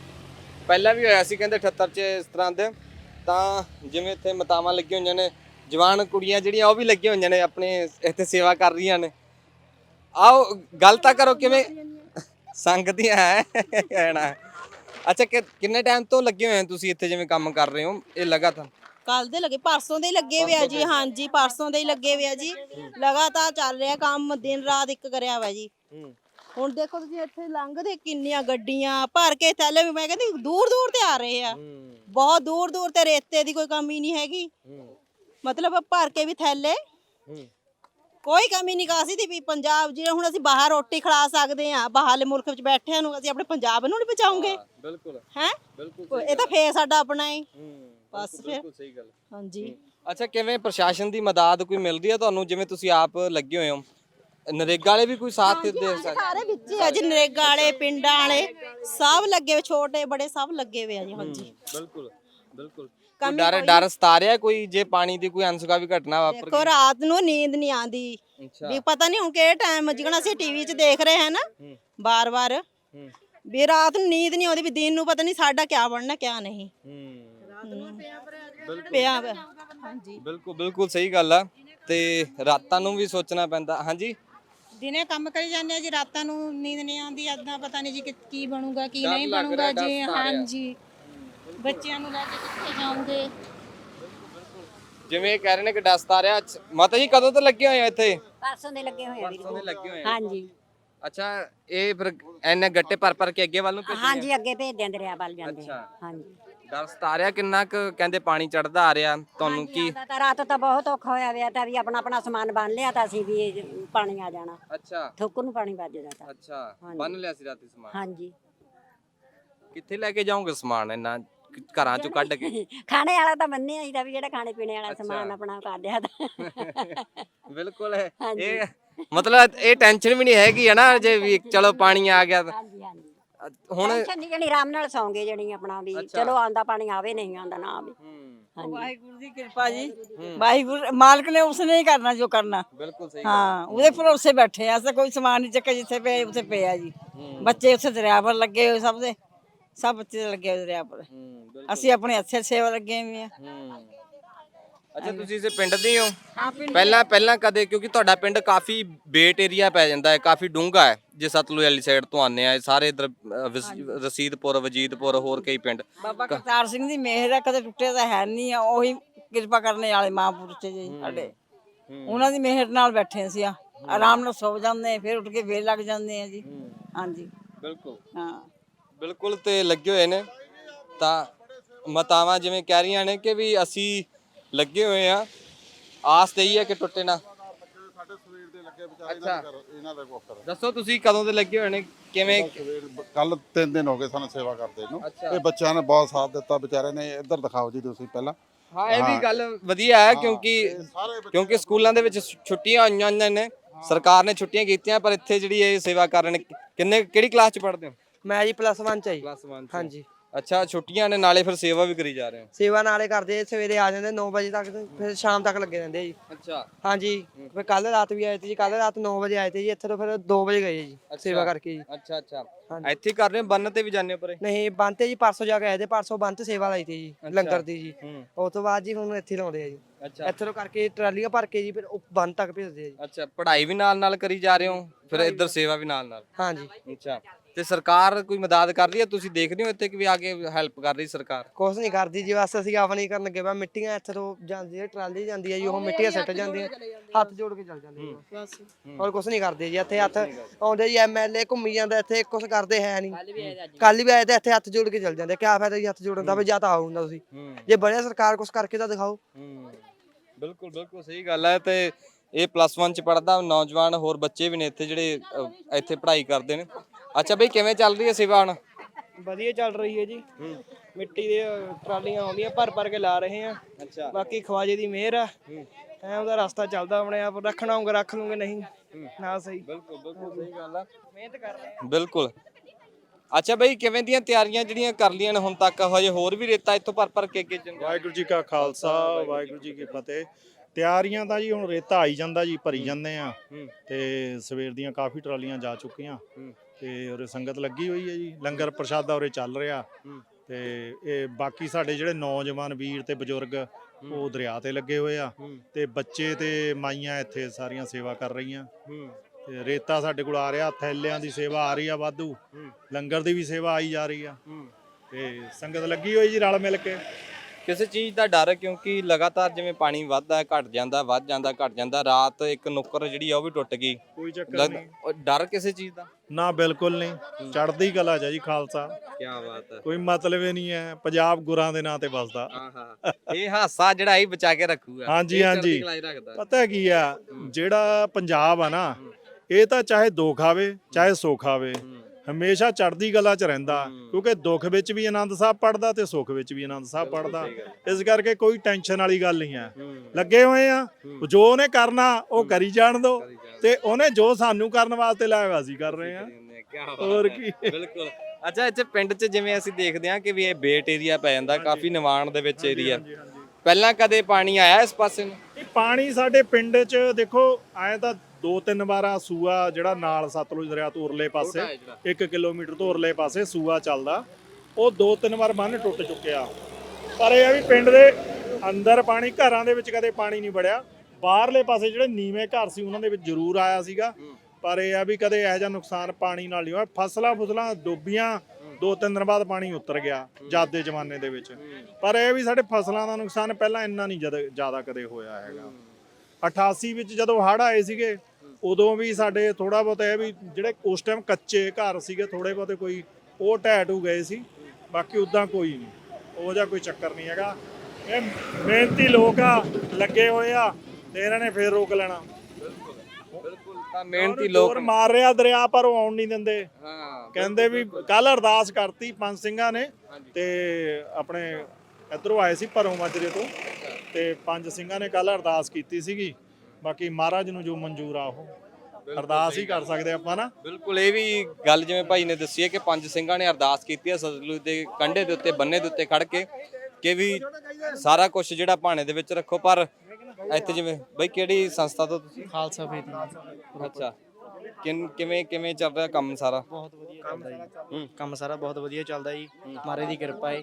ਪਹਿਲਾਂ ਵੀ ਹੋਇਆ ਸੀ ਕਹਿੰਦੇ 78 ਚ ਇਸ ਤਰ੍ਹਾਂ ਦੇ। ਤਾਂ ਜਿਵੇਂ ਇੱਥੇ ਮਤਾਵਾਂ ਲੱਗੀਆਂ ਹੋਈਆਂ ਨੇ ਜਵਾਨ ਕੁੜੀਆਂ ਜਿਹੜੀਆਂ ਉਹ ਵੀ ਲੱਗੀਆਂ ਹੋਈਆਂ ਨੇ ਆਪਣੇ ਇੱਥੇ ਸੇਵਾ ਕਰ ਰਹੀਆਂ ਨੇ। ਆਓ ਗੱਲ ਤਾਂ ਕਰੋ ਕਿਵੇਂ ਸੰਗਤੀਆਂ ਹੈ ਨਾ ਅੱਛਾ ਕਿ- ਕਿੰਨੇ ਟਾਈਮ ਤੋਂ ਲੱਗੇ ਹੋਏ ਹੋ ਤੁਸੀਂ ਇੱਥੇ ਜਿਵੇਂ ਕੰਮ ਕਰ ਰਹੇ ਹੋ? ਇਹ ਲਗਾਤਾਰ? ਕੱਲ ਦੇ ਲੱਗੇ ਪਰਸੋਂ ਦੇ ਹੀ ਲੱਗੇ ਹੋਏ ਆ ਜੀ ਹਾਂਜੀ ਪਰਸੋਂ ਦੇ ਹੀ ਲੱਗੇ ਹੋਏ ਆ ਜੀ। ਲਗਾਤਾਰ ਚੱਲ ਰਿਹਾ ਕੰਮ ਦਿਨ ਰਾਤ ਇੱਕ ਕਰਿਆ ਵਾ ਜੀ। ਹੁਣ ਦੇਖੋ ਤੁਸੀਂ ਇੱਥੇ ਲੰਘਦੇ ਕਿੰਨੀਆਂ ਗੱਡੀਆਂ ਭਰ ਕੇ ਥੱਲੇ ਵੀ ਮੈਂ ਕਹਿੰਦੀ ਦੂਰ ਦੂਰ ਤੇ ਆ ਰਹੇ ਆ। ਬਹੁਤ ਦੂਰ ਦੂਰ ਤੇ ਰੇਤੇ ਦੀ ਕੋਈ ਕਮੀ ਨਹੀਂ ਹੈਗੀ। ਮਤਲਬ ਭਰ ਕੇ ਵੀ ਥੈਲੇ। ਕੋਈ ਕਮੀ ਨਿਕਾਸੀ ਦੀ ਵੀ ਪੰਜਾਬ ਜਿਹੜੇ ਹੁਣ ਅਸੀਂ ਬਾਹਰ ਰੋਟੀ ਖਿਲਾ ਸਕਦੇ ਆ ਬਾਹਰਲੇ ਮੁਲਕ ਵਿੱਚ ਬੈਠਿਆਂ ਨੂੰ ਅਸੀਂ ਆਪਣੇ ਪੰਜਾਬ ਨੂੰ ਨਹੀਂ ਬਚਾਉਂਗੇ। ਬਿਲਕੁਲ। ਹੈ? ਬਿਲਕੁਲ ਇਹ ਤਾਂ ਫੇਰ ਸਾਡਾ ਆਪਣਾ ਹੀ। ਬਸ ਫਿਰ ਬਿਲਕੁਲ ਸਹੀ ਗੱਲ ਹਾਂਜੀ। ਅੱਛਾ ਕਿਵੇਂ ਪ੍ਰਸ਼ਾਸਨ ਦੀ ਮਦਦ ਕੋਈ ਮਿਲਦੀ ਹੈ ਤੁਹਾਨੂੰ? ਜਿਵੇਂ ਤੁਸੀਂ ਆਪ ਲੱਗੇ ਹੋਏ ਹੋ। ਨਰੇਗਾ ਵਾਲੇ ਵੀ ਕੋਈ ਸਾਥ ਦੇ ਸਕਦੇ? ਸਾਰੇ ਵਿੱਚ ਹੀ ਆ ਜੀ ਨਰੇਗਾ ਵਾਲੇ ਪਿੰਡਾਂ ਵਾਲੇ ਸਭ ਲੱਗੇ ਹੋਏ ਛੋਟੇ ਬੜੇ ਸਭ ਲੱਗੇ ਹੋਏ ਆ ਜੀ ਹਾਂਜੀ। ਬਿਲਕੁਲ ਬਿਲਕੁਲ। ਕਮੀ ਡਰ ਡਰ ਸਤਾ ਰਿਹਾ ਕੋਈ? ਜੇ ਪਾਣੀ ਦੀ ਕੋਈ ਅਨਸੁਖਾ ਵੀ ਘਟਨਾ ਵਾਪਰ ਦੇਖੋ ਰਾਤ ਨੂੰ ਨੀਂਦ ਨਹੀਂ ਆਂਦੀ ਅੱਛਾ। ਵੀ ਪਤਾ ਨਹੀਂ ਹੁਣ ਕਿਹੜੇ ਟਾਈਮ ਜਿਗਣਾ ਅਸੀਂ ਟੀਵੀ 'ਚ ਦੇਖ ਰਹੇ ਹਾਂ ਨਾ ਬਾਰ-ਬਾਰ। ਵੀ ਰਾਤ ਨੂੰ ਨੀਂਦ ਨਹੀਂ ਆਉਂਦੀ ਵੀ ਦਿਨ ਨੂੰ ਪਤਾ ਨਹੀਂ ਸਾਡਾ ਕੀ ਬਣਨਾ ਕੀ ਨਹੀਂ। ਪਿਆ ਵਾ। ਹਾਂਜੀ। ਬਿਲਕੁਲ ਬਿਲਕੁਲ ਸਹੀ ਗੱਲ ਆ। ਤੇ ਰਾਤਾਂ ਨੂੰ ਵੀ ਸੋਚਣਾ ਪੈਂਦਾ। ਹਾਂਜੀ? ਦਿਨੇ ਕੰਮ ਕਰੀ ਜਾਂਦੇ ਆ ਜੀ ਰਾਤਾਂ ਨੂੰ ਨੀਂਦ ਨਹੀਂ ਆਉਂਦੀ ਏਦਾਂ ਪਤਾ ਨਹੀਂ ਜੀ ਕਿ ਕੀ ਬਣੂਗਾ ਕੀ ਨਹੀਂ ਬਣੂਗਾ ਜੀ। ਹਾਂਜੀ। ਬੱਚਿਆਂ ਨੂੰ ਲੈ ਕੇ ਕਿੱਥੇ ਜਾਓਗੇ? ਜਿਵੇਂ ਇਹ ਕਹਿ ਰਹੇ ਨੇ ਕਿ ਡਸਤ ਆ ਰਿਹਾ ਅੱਛਾ, ਮਾਤਾ ਜੀ ਕਦੋਂ ਤੋਂ ਲੱਗੇ ਹੋਏ ਆ ਇੱਥੇ? ਪਰਸੋਂ ਦੇ ਲੱਗੇ ਹੋਏ ਆ ਪਰਸੋਂ ਦੇ ਲੱਗੇ ਹੋਏ ਆ। ਹਾਂਜੀ। ਅੱਛਾ ਇਹ ਫਿਰ ਐਨੇ ਗੱਟੇ ਭਰ ਭਰ ਕੇ ਅੱਗੇ ਵੱਲ ਨੂੰ ਭੇਜਦੇ ਆ? ਹਾਂਜੀ ਅੱਗੇ ਭੇਜਦੇ ਆਂ ਦਰਿਆ ਵੱਲ ਜਾਂਦੇ ਆ। ਅੱਛਾ। ਹਾਂਜੀ। ਡਰ ਸਤਾ ਰਿਹਾ ਕਿੰਨਾ ਕੁ? ਕਹਿੰਦੇ ਪਾਣੀ ਚੜਦਾ ਆ ਰਿਹਾ। ਤੁਹਾਨੂੰ ਕੀ? ਤਾਂ ਰਾਤ ਤਾਂ ਬਹੁਤ ਔਖਾ ਹੋਇਆ ਵਿਆ ਤਾਂ ਵੀ ਆਪਣਾ ਆਪਣਾ ਸਮਾਨ ਬੰਨ ਲਿਆ ਤਾਂ ਅਸੀਂ ਵੀ ਇਹ ਪਾਣੀ ਆ ਜਾਣਾ। ਅੱਛਾ। ਥੁੱਕ ਨੂੰ ਪਾਣੀ ਵੱਜਦਾ ਤਾਂ। ਅੱਛਾ। ਬੰਨ ਲਿਆ ਸੀ ਰਾਤੀ ਸਮਾਨ? ਹਾਂਜੀ। ਕਿੱਥੇ ਲੈ ਕੇ ਜਾਓਗੇ ਸਮਾਨ ਇੰਨਾ? ਘਰਾਂ ਚੋਂ ਕੱਢ ਕੇ। ਖਾਣੇ ਵਾਲਾ ਤਾਂ ਬੰਨੇ ਆਈ ਦਾ ਵੀ ਜਿਹੜਾ ਖਾਣੇ ਪੀਣੇ ਵਾਲਾ। ਸਮਾਨ ਆਪਣਾ ਕਰ ਲਿਆ ਤਾਂ ਬਿਲਕੁਲ ਹੈ। ਇਹ ਮਤਲਬ ਇਹ ਟੈਨਸ਼ਨ ਵੀ ਨਹੀਂ ਹੈਗੀ ਹੈ ਨਾ ਜੇ ਵੀ ਚਲੋ ਪਾਣੀ ਆ ਗਿਆ ਤਾਂ। ਹਾਂਜੀ ਹਾਂਜੀ। ਅ, ਹੁਣ ਟੈਨਸ਼ਨ ਨਹੀਂ ਜਣੀ ਆਰਾਮ ਨਾਲ ਸੌਂਗੇ ਜਣੀ ਆਪਣਾ ਵੀ। ਚਲੋ ਆਂਦਾ ਪਾਣੀ ਆਵੇ ਨਹੀਂ ਆਂਦਾ ਨਾ ਆਵੇ। ਵਾਹਿਗੁਰੂ ਦੀ ਕਿਰਪਾ ਜੀ। ਵਾਹਿਗੁਰੂ ਮਾਲਕ ਨੇ ਉਸਨੇ ਹੀ ਕਰਨਾ ਜੋ ਕਰਨਾ। ਬਿਲਕੁਲ ਸਹੀ ਹਾਂ ਉਹਦੇ ਭਰੋਸੇ ਬੈਠੇ ਆ। ਕੋਈ ਸਮਾਨ ਨਹੀਂ ਚੱਕਿਆ ਜਿੱਥੇ ਪਏ ਉੱਥੇ ਪਿਆ ਜੀ। ਬੱਚੇ ਉੱਥੇ ਦਰਿਆ ਪਰ ਲੱਗੇ ਹੋਏ ਸਭ ਦੇ। ਸਭ ਬੱਚੇ ਲੱਗੇ ਹੋਏ ਦਰਿਆ ਪਰ ਹੂੰ ਬਿਲਕੁਲ। ਅਸੀਂ ਆਪਣੇ ਹੱਥੇ ਸੇਵਾ ਲੱਗੇ ਹੋਏ ਆ। ਹੂੰ। ਅੱਛਾ ਤੁਸੀਂ ਇਸੇ ਪਿੰਡ ਦੇ ਹੀ ਪਹਿਲਾਂ ਪਹਿਲਾਂ ਕਦੇ ਕਿਉਂਕਿ ਤੁਹਾਡਾ ਪਿੰਡ ਕਾਫੀ ਬੇਟ ਏਰੀਆ ਪੈ ਜਾਂਦਾ ਹੈ ਕਾਫੀ ਡੂੰਘਾ ਹੈ ਜੇ ਸਤਲੁਜ ਵਾਲੀ ਸਾਈਡ ਤੋਂ ਆਉਂਦੇ ਆ ਇਹ ਸਾਰੇ ਇਧਰ ਰਸੀਦਪੁਰ ਵਜੀਦਪੁਰ ਹੋਰ ਕਈ ਪਿੰਡ। ਬਾਬਾ ਕਰਤਾਰ ਸਿੰਘ ਦੀ ਮਿਹਰ ਆ ਕਦੇ ਟੁੱਟੇ ਤਾਂ ਹੈ ਨਹੀਂ ਆ ਉਹੀ ਕਿਰਪਾ ਕਰਨੇ ਵਾਲੇ ਮਹਾਂਪੁਰਸ਼ ਜੀ ਸਾਡੇ। ਉਹਨਾਂ ਦੀ ਮਿਹਰ ਨਾਲ ਬੈਠੇ ਸੀ ਆ ਆਰਾਮ ਨਾਲ ਸੌ ਜਾਂਦੇ ਆ, ਫਿਰ ਉੱਠ ਕੇ ਫੇਰ ਲੱਗ ਜਾਂਦੇ ਆ ਜੀ। ਹਾਂਜੀ। ਬਿਲਕੁਲ। ਹਾਂ। ਬਿਲਕੁਲ ਤੇ ਲੱਗੇ ਹੋਏ ਨੇ। ਤਾਂ ਮਤਾਵਾਂ ਜਿਵੇਂ ਕਹਿ ਰਹੀਆਂ ਨੇ ਕਿ ਵੀ ਅਸੀਂ ਲੱਗੇ ਹੋਏ ਆ ਆਸ ਤੇ ਹੀ ਹੈ ਕਿ ਟੁੱਟੇ ਨਾ। ਅੱਛਾ। ਇਹਨਾਂ ਦੇ ਕੋਲ ਦੱਸੋ ਤੁਸੀਂ ਕਦੋਂ ਦੇ ਲੱਗੇ ਹੋਏ ਨੇ? ਕਿਵੇਂ? ਕੱਲ ਤਿੰਨ ਦਿਨ ਹੋ ਗਏ ਸਾਨੂੰ ਸੇਵਾ ਕਰਦੇ ਨੂੰ। ਅੱਛਾ। ਇਹ ਬੱਚਿਆਂ ਨੇ ਬਹੁਤ ਸਾਥ ਦਿੱਤਾ ਵਿਚਾਰੇ ਨੇ। ਇੱਧਰ ਦਿਖਾਓ ਜੀ ਤੁਸੀਂ ਪਹਿਲਾਂ। ਹਾਂ ਇਹ ਵੀ ਗੱਲ ਵਧੀਆ ਹੈ ਕਿਉਂਕਿ ਸਾਰੇ ਬੱਚੇ ਕਿਉਂਕਿ ਸਕੂਲਾਂ ਦੇ ਵਿੱਚ ਛੁ- ਛੁੱਟੀਆਂ ਹੋਈਆਂ ਹੋਈਆਂ ਨੇ। ਸਰਕਾਰ ਨੇ ਛੁੱਟੀਆਂ ਕੀਤੀਆਂ ਪਰ ਇੱਥੇ ਜਿਹੜੀ ਇਹ ਸੇਵਾ ਕਰ ਰਹੇ ਨੇ ਕਿੰਨੇ ਕਿਹੜੀ ਕਲਾਸ ਚ ਪੜ੍ਹਦੇ ਹੋ? ਮੈਂ ਜੀ ਪਲੱਸ 1 ਚ ਆ ਜੀ। ਕਲਾਸ 1 ਹਾਂਜੀ। ਅੱਛਾ ਛੁੱਟੀਆਂ ਨੇ ਨਾਲੇ ਫਿਰ ਸੇਵਾ ਵੀ ਕਰੀ ਜਾ ਰਹੇ ਹੋ? ਸੇਵਾ ਨਾਲੇ ਕਰਦੇ ਆ, ਸਵੇਰੇ ਆ ਜਾਂਦੇ 9 ਵਜੇ ਤੱਕ ਤੇ ਫਿਰ ਸ਼ਾਮ ਤੱਕ ਲੱਗੇ ਰਹਿੰਦੇ ਆ ਜੀ। ਅੱਛਾ। ਹਾਂਜੀ ਫਿਰ ਕੱਲ ਰਾਤ ਵੀ ਆਏ ਤੇ ਜੀ ਕੱਲ ਰਾਤ 9 ਵਜੇ ਆਏ ਤੇ ਜੀ ਇੱਥੇ ਤੋਂ ਫਿਰ 2 ਵਜੇ ਗਏ ਜੀ ਸੇਵਾ ਕਰਕੇ ਜੀ। ਅੱਛਾ ਅੱਛਾ। ਹਾਂਜੀ। ਇੱਥੇ ਹੀ ਕਰ ਰਹੇ ਹੋ ਬੰਨ ਤੇ ਵੀ ਜਾਂਦੇ ਹੋ ਪਰੇ? ਨਹੀਂ ਬੰਦ ਤੇ ਜੀ ਪਰਸੋਂ ਜਾ ਕੇ ਆਏ ਤੇ ਪਰਸੋਂ ਬੰਦ ਤੇ ਸੇਵਾ ਲਾਈ ਤੇ ਜੀ ਲੰਗਰ ਦੀ ਜੀ। ਹੂੰ। ਉਸ ਤੋਂ ਬਾਅਦ ਜੀ ਹੁਣ ਇੱਥੇ ਲਾਉਂਦੇ ਆ ਜੀ। ਅੱਛਾ। ਇੱਥੇ ਤੋਂ ਕਰਕੇ ਟਰਾਲੀਆਂ ਭਰ ਕੇ ਜੀ ਫਿਰ ਉਹ ਬੰਦ ਤੱਕ ਭੇਜਦੇ ਆ ਜੀ। ਅੱਛਾ ਪੜ੍ਹਾਈ ਵੀ ਨਾਲ ਨਾਲ ਕਰੀ ਜਾ ਰਹੇ ਹੋ ਫਿਰ ਇੱਧਰ ਸੇਵਾ ਵੀ ਨਾਲ ਨਾਲ ਹਾਂਜੀ। ਅੱਛਾ। ਤੇ ਸਰਕਾਰ ਕੋਈ ਮਦਦ ਕਰ ਰਹੀ ਹੈ? ਤੁਸੀਂ ਦੇਖਦੇ ਹੋ ਇੱਥੇ ਕਿ ਵੀ ਆ ਕੇ ਹੈਲਪ ਕਰ ਰਹੀ ਸਰਕਾਰ? ਕੁਛ ਨਹੀਂ ਕਰਦੀ ਜੀ ਬਸ ਅਸੀਂ ਆਪਣੀ ਕਰਨ ਲੱਗੇ ਬਾ ਮਿੱਟੀਆਂ ਇੱਥੇ ਤੋਂ ਜਾਂਦੀ ਟਰਾਲੀ ਜਾਂਦੀ ਹੈ ਜੀ ਉਹ ਮਿੱਟੀਆਂ ਸਿੱਟ ਜਾਂਦੀਆਂ। ਹੱਥ ਜੋੜ ਕੇ ਚੱਲ ਜਾਂਦੇ ਬਸ। ਹੋਰ ਕੁਛ ਨਹੀਂ ਕਰਦੇ ਜੀ ਇੱਥੇ ਹੱਥ ਆਉਂਦੇ ਜੀ ਐਮਐਲਏ ਘੁੰਮੀ ਜਾਂਦਾ ਇੱਥੇ ਕੁਛ ਕਰਦੇ ਹੈ ਨਹੀਂ। ਕੱਲ ਵੀ ਆਏ ਤੇ ਇੱਥੇ ਹੱਥ ਜੋੜ ਕੇ ਚੱਲ ਜਾਂਦੇ ਕਿਆ ਫਾਇਦਾ ਜੀ ਹੱਥ ਜੋੜਨ ਦਾ ਵੀ ਜਾਂ ਤਾਂ ਨਾ ਤੁਸੀਂ। ਹੂੰ। ਜੇ ਬਣਿਆ ਸਰਕਾਰ ਕੁਛ ਕਰਕੇ ਤਾਂ ਦਿਖਾਓ। ਹੂੰ। ਬਿਲਕੁਲ ਬਿਲਕੁਲ ਸਹੀ ਗੱਲ ਹੈ ਤੇ ਇਹ ਪਲੱਸ 1 ਚ ਪੜਦਾ ਨੌਜਵਾਨ ਹੋਰ ਬੱਚੇ ਵੀ ਨੇ ਇੱਥੇ ਜਿਹੜੇ ਇੱਥੇ ਪੜ੍ਹਾਈ ਕਰਦੇ ਨੇ। ਅੱਛਾ ਬਈ ਕਿਵੇਂ ਚੱਲ ਰਹੀ ਹੈ ਸੇਵਾ ਹੁਣ? ਵਧੀਆ ਚੱਲ ਰਹੀ ਹੈ ਜੀ। ਮਿੱਟੀ ਦੇ ਟਰਾਲੀਆਂ ਆਉਂਦੀਆਂ ਭਰ ਭਰ ਕੇ ਲਾ ਰਹੇ ਆ ਅੱਛਾ। ਬਾਕੀ ਖਵਾਜੇ ਦੀ ਮਿਹਰ ਆ। ਐ ਉਹਦਾ ਰਸਤਾ ਚੱਲਦਾ ਆਪਣੇ ਆਪ ਰੱਖਣਾ ਹੋਊਗਾ ਰੱਖ ਲੂਗੇ ਨਹੀਂ। ਨਾ ਸਹੀ। ਬਿਲਕੁਲ ਬਿਲਕੁਲ ਸਹੀ ਗੱਲ ਆ। ਮਿਹਨਤ ਕਰ ਰਹੇ ਆ ਬਿਲਕੁਲ। ਅੱਛਾ ਬਈ ਕਿਵੇਂ ਦੀਆਂ ਤਿਆਰੀਆਂ ਜਿਹੜੀਆਂ ਕਰ ਲੀਆਂ ਨੇ ਹੁਣ ਤੱਕ? ਹਜੇ ਹੋਰ ਵੀ ਰੇਤਾ ਇੱਥੋਂ ਭਰ ਭਰ ਕੇ ਅੱਗੇ ਜਾਂਦਾ ਵਾਹਿਗੁਰੂ ਜੀ ਕਾ ਖਾਲਸਾ ਵਾਹਿਗੁਰੂ ਜੀ ਕੀ ਫਤਿਹ। ਤਿਆਰੀਆਂ ਤਾਂ ਜੀ ਹੁਣ ਰੇਤਾ ਆਈ ਜਾਂਦਾ ਜੀ ਭਰੀ ਜਾਂਦੇ ਆ। ਤੇ ਸਵੇਰ ਦੀਆਂ ਕਾਫੀ ਟਰਾਲੀਆਂ ਜਾ ਚੁੱਕੀਆਂ। ਤੇ ਉਰੇ ਸੰਗਤ ਲੱਗੀ ਹੋਈ ਹੈ ਜੀ ਲੰਗਰ ਪ੍ਰਸ਼ਾਦਾ ਉਰੇ ਚੱਲ ਰਿਹਾ। ਤੇ ਇਹ ਬਾਕੀ ਸਾਡੇ ਜਿਹੜੇ ਨੌਜਵਾਨ ਵੀਰ ਤੇ ਬਜ਼ੁਰਗ ਉਹ ਦਰਿਆ ਤੇ ਲੱਗੇ ਹੋਏ ਆ। ਤੇ ਬੱਚੇ ਤੇ ਮਾਈਆਂ ਇੱਥੇ ਸਾਰੀਆਂ ਸੇਵਾ ਕਰ ਰਹੀਆਂ। ਤੇ ਰੇਤਾ ਸਾਡੇ ਕੋਲ ਆ ਰਿਹਾ ਥੈਲਿਆਂ ਦੀ ਸੇਵਾ ਆ ਰਹੀ ਆ ਵਾਧੂ। ਲੰਗਰ ਦੀ ਵੀ ਸੇਵਾ ਆਈ ਜਾ ਰਹੀ ਆ। ਤੇ ਸੰਗਤ ਲੱਗੀ ਹੋਈ ਜੀ ਰਲ ਮਿਲ ਕੇ। ਕਿਸੇ ਚੀਜ਼ ਦਾ ਡਰ ਕਿਉਂਕਿ ਲਗਾਤਾਰ ਜਿਵੇਂ ਪਾਣੀ ਵੱਧਦਾ ਘਟ ਜਾਂਦਾ ਵੱਧ ਜਾਂਦਾ ਘਟ ਜਾਂਦਾ ਰਾਤ ਇੱਕ ਨੁੱਕਰ ਜਿਹੜੀ ਆ ਉਹ ਵੀ ਟੁੱਟ ਗਈ। ਕੋਈ ਚੱਕਰ ਲੱਗਦਾ ਨਹੀਂ। ਉਹ ਡਰ ਕਿਸੇ ਚੀਜ਼ ਦਾ? ਨਾ ਬਿਲਕੁਲ ਨਹੀਂ। ਚੜ੍ਹਦੀ ਕਲਾ ਚ ਆ ਜੀ ਖਾਲਸਾ। ਕੀ ਬਾਤ ਹੈ। ਕੋਈ ਮਤਲਬ ਹੀ ਨਹੀਂ ਹੈ। ਪੰਜਾਬ ਗੁਰਾਂ ਦੇ ਨਾਂ ਤੇ ਵਸਦਾ। ਆਹਾ ਇਹ ਹਾਸਾ ਜਿਹੜਾ ਇਹ ਬਚਾ ਕੇ ਰੱਖੂਗਾ। ਹਾਂਜੀ, ਇਹ ਚੜ੍ਹਦੀ ਹਾਂਜੀ। ਕਲਾ 'ਚ ਰੱਖਦਾ। ਪਤਾ ਕੀ ਆ ਜਿਹੜਾ ਪੰਜਾਬ ਆ ਨਾ ਇਹ ਤਾਂ ਚਾਹੇ ਦੁੱਖ ਆਵੇ ਚਾਹੇ ਸੁੱਖ ਆਵੇ ਹਮੇਸ਼ਾ ਚੜ੍ਹਦੀ ਕਲਾ ਚ ਰਹਿੰਦਾ ਕਿਉਂਕਿ ਦੁੱਖ ਵਿੱਚ ਵੀ ਆਨੰਦ ਸਾਹਿਬ ਪੜਦਾ ਤੇ ਸੁੱਖ ਵਿੱਚ ਵੀ ਆਨੰਦ ਸਾਹਿਬ ਪੜਦਾ ਇਸ ਕਰਕੇ ਕੋਈ ਟੈਨਸ਼ਨ ਵਾਲੀ ਗੱਲ ਨਹੀਂ ਹੈ। ਲੱਗੇ ਹੋਏ ਆ ਜੋ ਉਹਨੇ ਕਰਨਾ ਉਹ ਕਰੀ ਜਾਣ ਦੋ। ਤੇ ਉਹਨੇ ਜੋ ਸਾਨੂੰ ਕਰਨ ਵਾਸਤੇ ਲਾਇਆ ਹੋਇਆ ਅਸੀਂ ਕਰ ਰਹੇ ਆ। ਹੋਰ ਕੀ। ਬਿਲਕੁਲ। ਅੱਛਾ ਇੱਥੇ ਪਿੰਡ 'ਚ ਜਿਵੇਂ ਅਸੀਂ ਦੇਖਦੇ ਹਾਂ ਕਿ ਵੀ ਇਹ ਬੇਟ ਏਰੀਆ ਪੈ ਜਾਂਦਾ ਕਾਫੀ ਨਿਵਾਣ ਦੇ ਵਿੱਚ ਏਰੀਆ ਪਹਿਲਾਂ ਕਦੇ ਪਾਣੀ ਆਇਆ ਇਸ ਪਾਸੇ ਨੂੰ? ਇਹ ਪਾਣੀ ਸਾਡੇ ਪਿੰਡ 'ਚ ਦੇਖੋ ਐ ਤਾਂ ਦੋ ਤਿੰਨ ਵਾਰਾ ਸੂਆ ਜਿਹੜਾ ਨਾਲ ਸਤਲੁਜ ਦਰਿਆ ਤੋਂ ਉਰਲੇ ਪਾਸੇ 1 ਕਿਲੋਮੀਟਰ ਤੋਂ ਉਰਲੇ ਪਾਸੇ ਸੂਆ ਚੱਲਦਾ। ਉਹ ਦੋ ਤਿੰਨ ਵਾਰ ਬੰਨ ਟੁੱਟ ਚੁੱਕਿਆ। ਪਰ ਇਹ ਆ ਵੀ ਪਿੰਡ ਦੇ ਅੰਦਰ ਪਾਣੀ ਘਰਾਂ ਦੇ ਵਿੱਚ ਕਦੇ ਪਾਣੀ ਨਹੀਂ ਵੜਿਆ। ਬਾਹਰਲੇ ਪਾਸੇ ਜਿਹੜੇ ਨੀਵੇਂ ਘਰ ਸੀ ਉਹਨਾਂ ਦੇ ਵਿੱਚ ਜ਼ਰੂਰ ਆਇਆ ਸੀਗਾ। ਪਰ ਇਹ ਆ ਵੀ ਕਦੇ ਇਹੋ ਜਿਹਾ ਨੁਕਸਾਨ ਪਾਣੀ ਨਾਲ ਨਹੀਂ ਹੋਇਆ। ਫਸਲਾਂ ਫੁਸਲਾਂ ਡੁੱਬੀਆਂ ਦੋ ਤਿੰਨ ਦਿਨ ਬਾਅਦ ਪਾਣੀ ਉਤਰ ਗਿਆ ਜਾਦੇ ਜ਼ਮਾਨੇ ਦੇ ਵਿੱਚ। ਪਰ ਇਹ ਵੀ ਸਾਡੇ ਫਸਲਾਂ ਦਾ ਨੁਕਸਾਨ ਪਹਿਲਾਂ ਇੰਨਾ ਨਹੀਂ ਜ਼ਿਆਦਾ ਕਦੇ ਹੋਇਆ ਹੈਗਾ। 88 ਵਿੱਚ ਜਦੋਂ ਹੜ੍ਹ ਆਏ ਸੀਗੇ ਉਦੋਂ ਵੀ ਸਾਡੇ ਥੋੜਾ ਬਹੁਤ ਇਹ ਵੀ ਜਿਹੜੇ ਉਸ ਟਾਈਮ ਕੱਚੇ ਘਰ ਸੀਗੇ ਥੋੜੇ ਬਹੁਤੇ ਕੋਈ ਉਹ ਢੂ ਗਏ ਸੀ। ਬਾਕੀ ਉਦਾਂ ਕੋਈ ਨਹੀਂ। ਉਹ ਜਿਹਾ ਕੋਈ ਚੱਕਰ ਨਹੀਂ ਹੈਗਾ। ਇਹ ਮਿਹਨਤੀ ਲੋਕ ਆ ਲੱਗੇ ਹੋਏ ਆ ਤੇ ਇਹਨਾਂ ਨੇ ਫੇਰ ਰੋਕ ਲੈਣਾ। ਬਿਲਕੁਲ ਤਾਂ ਮਿਹਨਤੀ ਲੋਕ ਮਾਰ ਰਿਹਾ ਦਰਿਆ ਪਰ ਉਹ ਆਉਣ ਨਹੀਂ ਦਿੰਦੇ। ਹਾਂ ਕਹਿੰਦੇ ਵੀ ਕੱਲ ਅਰਦਾਸ ਕਰਤੀ ਪੰਜ ਸਿੰਘਾਂ ਨੇ ਤੇ ਆਪਣੇ ਇਧਰੋਂ ਆਏ ਸੀ ਭਰੋਂ ਮਾਜਰੇ ਤੋਂ। ਤੇ ਪੰਜ ਸਿੰਘਾਂ ਨੇ ਕੱਲ ਅਰਦਾਸ ਕੀਤੀ ਸੀਗੀ। ਬਾਕੀ ਮਹਾਰਾਜ ਨੂੰ ਜੋ ਮਨਜ਼ੂਰ ਆ ਉਹ ਅਰਦਾਸ ਹੀ ਕਰ ਸਕਦੇ ਆਪਾਂ ਨਾ। ਬਿਲਕੁਲ ਇਹ ਵੀ ਗੱਲ ਜਿਵੇਂ ਭਾਈ ਨੇ ਦੱਸੀ ਹੈ ਕਿ ਪੰਜ ਸਿੰਘਾਂ ਨੇ ਅਰਦਾਸ ਕੀਤੀ ਹੈ ਸਤਲੁਜ ਦੇ ਕੰਢੇ ਦੇ ਉੱਤੇ ਬੰਨੇ ਦੇ ਉੱਤੇ ਖੜ ਕੇ ਕਿ ਵੀ ਸਾਰਾ ਕੁਝ ਜਿਹੜਾ ਭਾਣੇ ਦੇ ਵਿੱਚ ਰੱਖੋ ਪਰ ਇੱਥੇ ਜਿਵੇਂ ਬਈ ਕਿਹੜੀ ਸੰਸਥਾ ਤੋਂ ਤੁਸੀਂ? ਖਾਲਸਾ ਫੇਤ ਅੱਛਾ। ਕਿਨ ਕਿਵੇਂ ਕਿਵੇਂ ਚੱਲ ਰਿਹਾ ਕੰਮ ਸਾਰਾ? ਬਹੁਤ ਵਧੀਆ ਚੱਲਦਾ ਜੀ। ਕੰਮ ਸਾਰਾ ਬਹੁਤ ਵਧੀਆ ਚੱਲਦਾ ਜੀ। ਮਾਰੇ ਦੀ ਕਿਰਪਾ ਹੈ।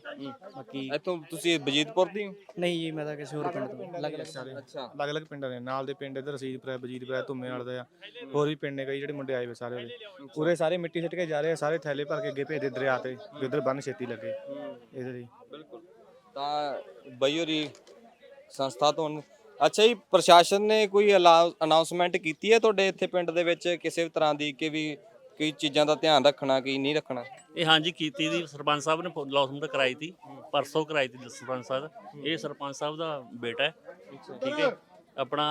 ਬਾਕੀ ਇੱਥੋਂ ਤੁਸੀਂ ਬਜੀਤਪੁਰ ਦੀ ਹੋ? ਨਹੀਂ ਜੀ ਮੈਂ ਤਾਂ ਕਿਸੇ ਹੋਰ ਪਿੰਡ ਤੋਂ। ਅਲੱਗ ਅਲੱਗ ਸਾਰੇ ਅੱਛਾ ਅਲੱਗ-ਅਲੱਗ ਪਿੰਡਾਂ ਦੇ। ਨਾਲ ਦੇ ਪਿੰਡ ਇਧਰ ਰਸੀਦਪੁਰ ਹੈ ਬਜੀਤਪੁਰ ਹੈ ਧੁੰਮੇ ਵਾਲੇ ਦਾ ਆ। ਹੋਰ ਵੀ ਪਿੰਡ ਨੇ ਕਈ ਜਿਹੜੇ ਮੁੰਡੇ ਆਏ ਵੇ ਸਾਰੇ ਉਹਦੇ ਪੂਰੇ ਸਾਰੇ ਮਿੱਟੀ ਸਿੱਟ ਕੇ ਜਾ ਰਹੇ ਆ ਸਾਰੇ ਥੈਲੇ ਭਰ ਕੇ ਅੱਗੇ ਭੇਜਦੇ ਦਰਿਆ ਤੇ ਵੀ ਉਧਰ ਬੰਨ ਛੇਤੀ ਲੱਗੇ। ਇਧਰ ਹੀ। ਬਿਲਕੁਲ। ਤਾਂ ਬਈ ਹੋਰੀ ਸੰਸਥਾ ਤੋਂ ਅੱਛਾ ਜੀ ਪ੍ਰਸ਼ਾਸਨ ਨੇ ਕੋਈ ਅਨਾਉਂਸਮੈਂਟ ਕੀਤੀ ਹੈ ਤੁਹਾਡੇ ਇੱਥੇ ਪਿੰਡ ਦੇ ਵਿੱਚ ਕਿਸੇ ਵੀ ਤਰ੍ਹਾਂ ਦੀ ਕਿ ਵੀ ਕਈ ਚੀਜ਼ਾਂ ਦਾ ਧਿਆਨ ਰੱਖਣਾ ਕੀ ਨਹੀਂ ਰੱਖਣਾ? ਇਹ ਹਾਂਜੀ ਕੀਤੀ ਦੀ ਸਰਪੰਚ ਸਾਹਿਬ ਨੇ ਲੌਸਮੈਂਟ ਕਰਾਈ ਤੀ ਪਰਸੋਂ ਕਰਾਈ ਤੀ ਸਰਪੰਚ ਸਾਹਿਬ ਇਹ ਸਰਪੰਚ ਸਾਹਿਬ ਦਾ ਬੇਟਾ ਹੈ ਠੀਕ ਹੈ ਆਪਣਾ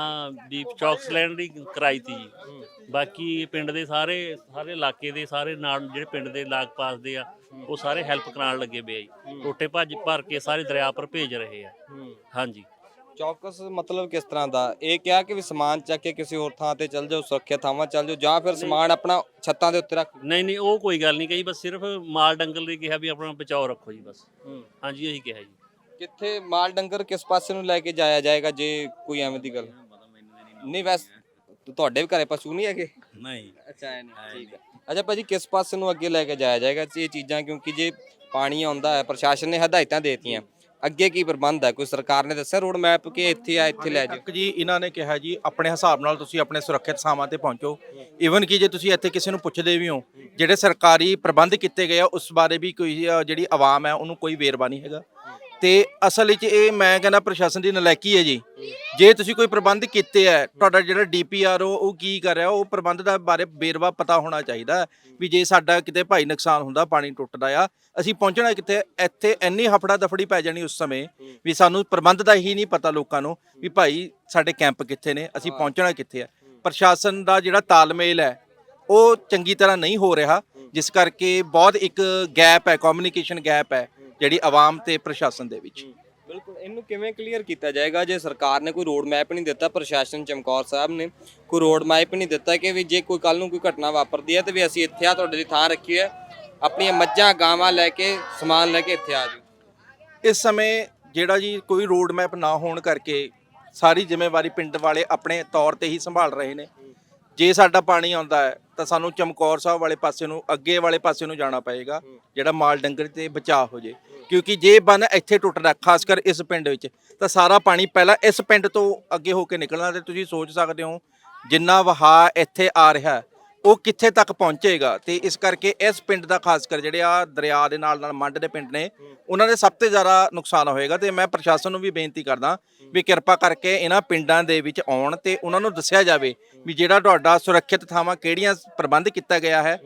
ਦੀਪ ਚੌਕਸਲੈਂਡ ਦੀ ਕਰਾਈ ਤੀ ਜੀ। ਬਾਕੀ ਪਿੰਡ ਦੇ ਸਾਰੇ ਸਾਰੇ ਇਲਾਕੇ ਦੇ ਸਾਰੇ ਨਾਲ ਜਿਹੜੇ ਪਿੰਡ ਦੇ ਲਾਗ ਪਾਸ ਦੇ ਆ ਉਹ ਸਾਰੇ ਹੈਲਪ ਕਰਾਉਣ ਲੱਗੇ ਪਏ ਆ ਜੀ। ਟੋਟੇ ਭੱਜ ਭਰ ਕੇ ਸਾਰੇ ਦਰਿਆ ਪਰ ਭੇਜ ਰਹੇ ਆ। ਹਾਂਜੀ। ਚੌਕਸ ਮਤਲਬ ਕਿਸ ਤਰ੍ਹਾਂ ਦਾ? ਇਹ ਕਿਹਾ ਕਿ ਵੀ ਸਮਾਨ ਚੱਕ ਕੇ ਕਿਸੇ ਹੋਰ ਥਾਂ ਤੇ ਚੱਲ ਜਾਓ ਸੁਰੱਖਿਅਤ ਥਾਵਾਂ ਚੱਲ ਜਾਓ ਜਾਂ ਫਿਰ ਸਮਾਨ ਆਪਣਾ ਛੱਤਾਂ ਦੇ ਉੱਤੇ ਰੱਖ ਨਹੀਂ ਨਹੀਂ ਉਹ ਕੋਈ ਗੱਲ ਨਹੀਂ ਕਹੀ ਬਸ ਸਿਰਫ ਮਾਲ ਡੰਗਲ ਲਈ ਕਿਹਾ ਵੀ ਆਪਣਾ ਬਚਾਓ ਰੱਖੋ ਜੀ ਬਸ। ਹਾਂਜੀ ਇਹੀ ਕਿਹਾ ਜੀ। ਕਿੱਥੇ ਮਾਲ ਡੰਗਰ ਕਿਸ ਪਾਸੇ ਨੂੰ ਲੈ ਕੇ ਜਾਇਆ ਜਾਏਗਾ ਜੇ ਕੋਈ ਐਵੇਂ ਦੀ ਗੱਲ? ਨਹੀਂ ਵੈਸ ਤੁਹਾਡੇ ਵੀ ਘਰੇ ਪਸ਼ੂ ਨਹੀਂ ਹੈਗੇ? ਨਹੀਂ। ਅੱਛਾ ਐ ਨਹੀਂ ਠੀਕ ਹੈ। ਅੱਛਾ ਭਾਜੀ ਕਿਸ ਪਾਸੇ ਨੂੰ ਅੱਗੇ ਲੈ ਕੇ ਜਾਇਆ ਜਾਏਗਾ? ਇਹ ਚੀਜ਼ਾਂ ਕਿਉਂਕਿ ਜੇ ਪਾਣੀ ਆਉਂਦਾ ਹੈ ਪ੍ਰਸ਼ਾਸਨ ਨੇ ਹਦਾਇਤਾਂ ਦੇਤੀਆਂ। ਅੱਗੇ ਕੀ ਪ੍ਰਬੰਧ ਹੈ? ਕੋਈ ਸਰਕਾਰ ਨੇ ਦੱਸਿਆ ਰੋਡ ਮੈਪ ਕਿ ਇੱਥੇ ਆ ਇੱਥੇ ਲੈ ਜਾਓ? ਤੱਕ ਜੀ ਇਹਨਾਂ ਨੇ ਕਿਹਾ ਜੀ ਆਪਣੇ ਹਿਸਾਬ ਨਾਲ ਤੁਸੀਂ ਆਪਣੇ ਸੁਰੱਖਿਅਤ ਥਾਵਾਂ ਤੇ ਪਹੁੰਚੋ। ਈਵਨ ਕਿ ਜੇ ਤੁਸੀਂ ਇੱਥੇ ਕਿਸੇ ਨੂੰ ਪੁੱਛਦੇ ਵੀ ਹੋ ਜਿਹੜੇ ਸਰਕਾਰੀ ਪ੍ਰਬੰਧ ਕੀਤੇ ਗਏ ਆ ਉਸ ਬਾਰੇ ਵੀ ਕੋਈ ਅ, ਜਿਹੜੀ ਆਵਾਮ ਹੈ ਉਹਨੂੰ ਕੋਈ ਵੇਰਵਾ ਨਹੀਂ ਹੈਗਾ। ਤੇ ਅਸਲ ਵਿੱਚ ਇਹ ਮੈਂ ਕਹਿੰਦਾ ਪ੍ਰਸ਼ਾਸਨ ਦੀ ਨਲਾਇਕੀ ਹੈ ਜੀ। ਜੇ ਤੁਸੀਂ ਕੋਈ ਪ੍ਰਬੰਧ ਕੀਤੇ ਆ ਤੁਹਾਡਾ ਜਿਹੜਾ ਡੀਪੀਆਰ ਉਹ ਕੀ ਕਰ ਰਿਹਾ ਉਹ ਪ੍ਰਬੰਧ ਦਾ ਬਾਰੇ ਵੇਰਵਾ ਪਤਾ ਹੋਣਾ ਚਾਹੀਦਾ ਵੀ ਜੇ ਸਾਡਾ ਕਿਤੇ ਭਾਈ ਨੁਕਸਾਨ ਹੁੰਦਾ ਪਾਣੀ ਟੁੱਟਦਾ ਆ ਅਸੀਂ ਪਹੁੰਚਣਾ ਕਿੱਥੇ ਇੱਥੇ ਇੰਨੀ ਹਫੜਾ ਦਫੜੀ ਪੈ ਜਾਣੀ ਉਸ ਸਮੇਂ ਵੀ ਸਾਨੂੰ ਪ੍ਰਬੰਧ ਦਾ ਹੀ ਨਹੀਂ ਪਤਾ ਲੋਕਾਂ ਨੂੰ ਵੀ ਭਾਈ ਸਾਡੇ ਕੈਂਪ ਕਿੱਥੇ ਨੇ ਅਸੀਂ ਪਹੁੰਚਣਾ ਕਿੱਥੇ ਆ। ਪ੍ਰਸ਼ਾਸਨ ਦਾ ਜਿਹੜਾ ਤਾਲਮੇਲ ਹੈ ਉਹ ਚੰਗੀ ਤਰ੍ਹਾਂ ਨਹੀਂ ਹੋ ਰਿਹਾ ਜਿਸ ਕਰਕੇ ਬਹੁਤ ਇੱਕ ਗੈਪ ਹੈ ਕਮਿਊਨੀਕੇਸ਼ਨ ਗੈਪ ਹੈ। ਜਿਹੜੀ ਆਵਾਮ ਤੇ ਪ੍ਰਸ਼ਾਸਨ ਦੇ ਵਿੱਚ। ਬਿਲਕੁਲ ਇਹਨੂੰ ਕਿਵੇਂ ਕਲੀਅਰ ਕੀਤਾ ਜਾਏਗਾ? ਜੇ ਸਰਕਾਰ ਨੇ ਕੋਈ ਰੋਡ ਮੈਪ ਨਹੀਂ ਦਿੱਤਾ ਪ੍ਰਸ਼ਾਸਨ ਚਮਕੌਰ ਸਾਹਿਬ ਨੇ ਕੋਈ ਰੋਡ ਮੈਪ ਨਹੀਂ ਦਿੱਤਾ ਕਿ ਵੀ ਜੇ ਕੋਈ ਕੱਲ ਨੂੰ ਕੋਈ ਘਟਨਾ ਵਾਪਰਦੀ ਹੈ ਤੇ ਵੀ ਅਸੀਂ ਇੱਥੇ ਆ ਤੁਹਾਡੇ ਲਈ ਥਾਂ ਰੱਖੀ ਹੈ ਆਪਣੀਆਂ ਮੱਝਾਂ ਗਾਵਾਂ ਲੈ ਕੇ ਸਮਾਨ ਲੈ ਕੇ ਇੱਥੇ ਆ ਜਾਓ। ਇਸ ਸਮੇਂ ਜਿਹੜਾ ਜੀ ਕੋਈ ਰੋਡ ਮੈਪ ਨਾ ਹੋਣ ਕਰਕੇ ਸਾਰੀ ਜ਼ਿੰਮੇਵਾਰੀ ਪਿੰਡ ਵਾਲੇ ਆਪਣੇ ਤੌਰ ਤੇ ਹੀ ਸੰਭਾਲ ਰਹੇ ਨੇ। ਜੇ ਸਾਡਾ ਪਾਣੀ ਆਉਂਦਾ ਹੈ ਤਾਂ ਸਾਨੂੰ ਚਮਕੌਰ ਸਾਹਿਬ ਵਾਲੇ ਪਾਸੇ ਨੂੰ ਅੱਗੇ ਵਾਲੇ ਪਾਸੇ ਨੂੰ ਜਾਣਾ ਪਏਗਾ ਜਿਹੜਾ ਮਾਲ ਡੰਗਰ ਤੇ ਬਚਾਅ ਹੋ ਜੇ। ਕਿਉਂਕਿ ਜੇ ਬੰਨ ਇੱਥੇ ਟੁੱਟਦਾ ਖਾਸ ਕਰ ਇਸ ਪਿੰਡ ਵਿੱਚ ਤਾਂ ਸਾਰਾ ਪਾਣੀ ਪਹਿਲਾਂ ਇਸ ਪਿੰਡ ਤੋਂ ਅੱਗੇ ਹੋ ਕੇ ਨਿਕਲਣਾ ਤੇ ਤੁਸੀਂ ਸੋਚ ਸਕਦੇ ਹੋ ਜਿੰਨਾ ਵਹਾ ਇੱਥੇ ਆ ਰਿਹਾ ਉਹ ਕਿੱਥੇ ਤੱਕ ਪਹੁੰਚੇਗਾ? ਤੇ ਇਸ ਕਰਕੇ ਇਸ ਪਿੰਡ ਦਾ ਖਾਸ ਕਰ ਜਿਹੜੇ ਆ ਦਰਿਆ ਦੇ ਨਾਲ ਨਾਲ ਮੰਡ ਦੇ ਪਿੰਡ ਨੇ ਉਹਨਾਂ ਦੇ ਸਭ ਤੋਂ ਜ਼ਿਆਦਾ ਨੁਕਸਾਨ ਹੋਏਗਾ ਤੇ ਮੈਂ ਪ੍ਰਸ਼ਾਸਨ ਨੂੰ ਵੀ ਬੇਨਤੀ ਕਰਦਾ ਵੀ ਕਿਰਪਾ ਕਰਕੇ ਇਹਨਾਂ ਪਿੰਡਾਂ ਦੇ ਵਿੱਚ ਆਉਣ ਤੇ ਉਹਨਾਂ ਨੂੰ ਦੱਸਿਆ ਜਾਵੇ ਵੀ ਜਿਹੜਾ ਤੁਹਾਡਾ ਸੁਰੱਖਿਅਤ ਥਾਵਾਂ ਕਿਹੜੀਆਂ ਪ੍ਰਬੰਧ ਕੀਤਾ ਗਿਆ ਹੈ।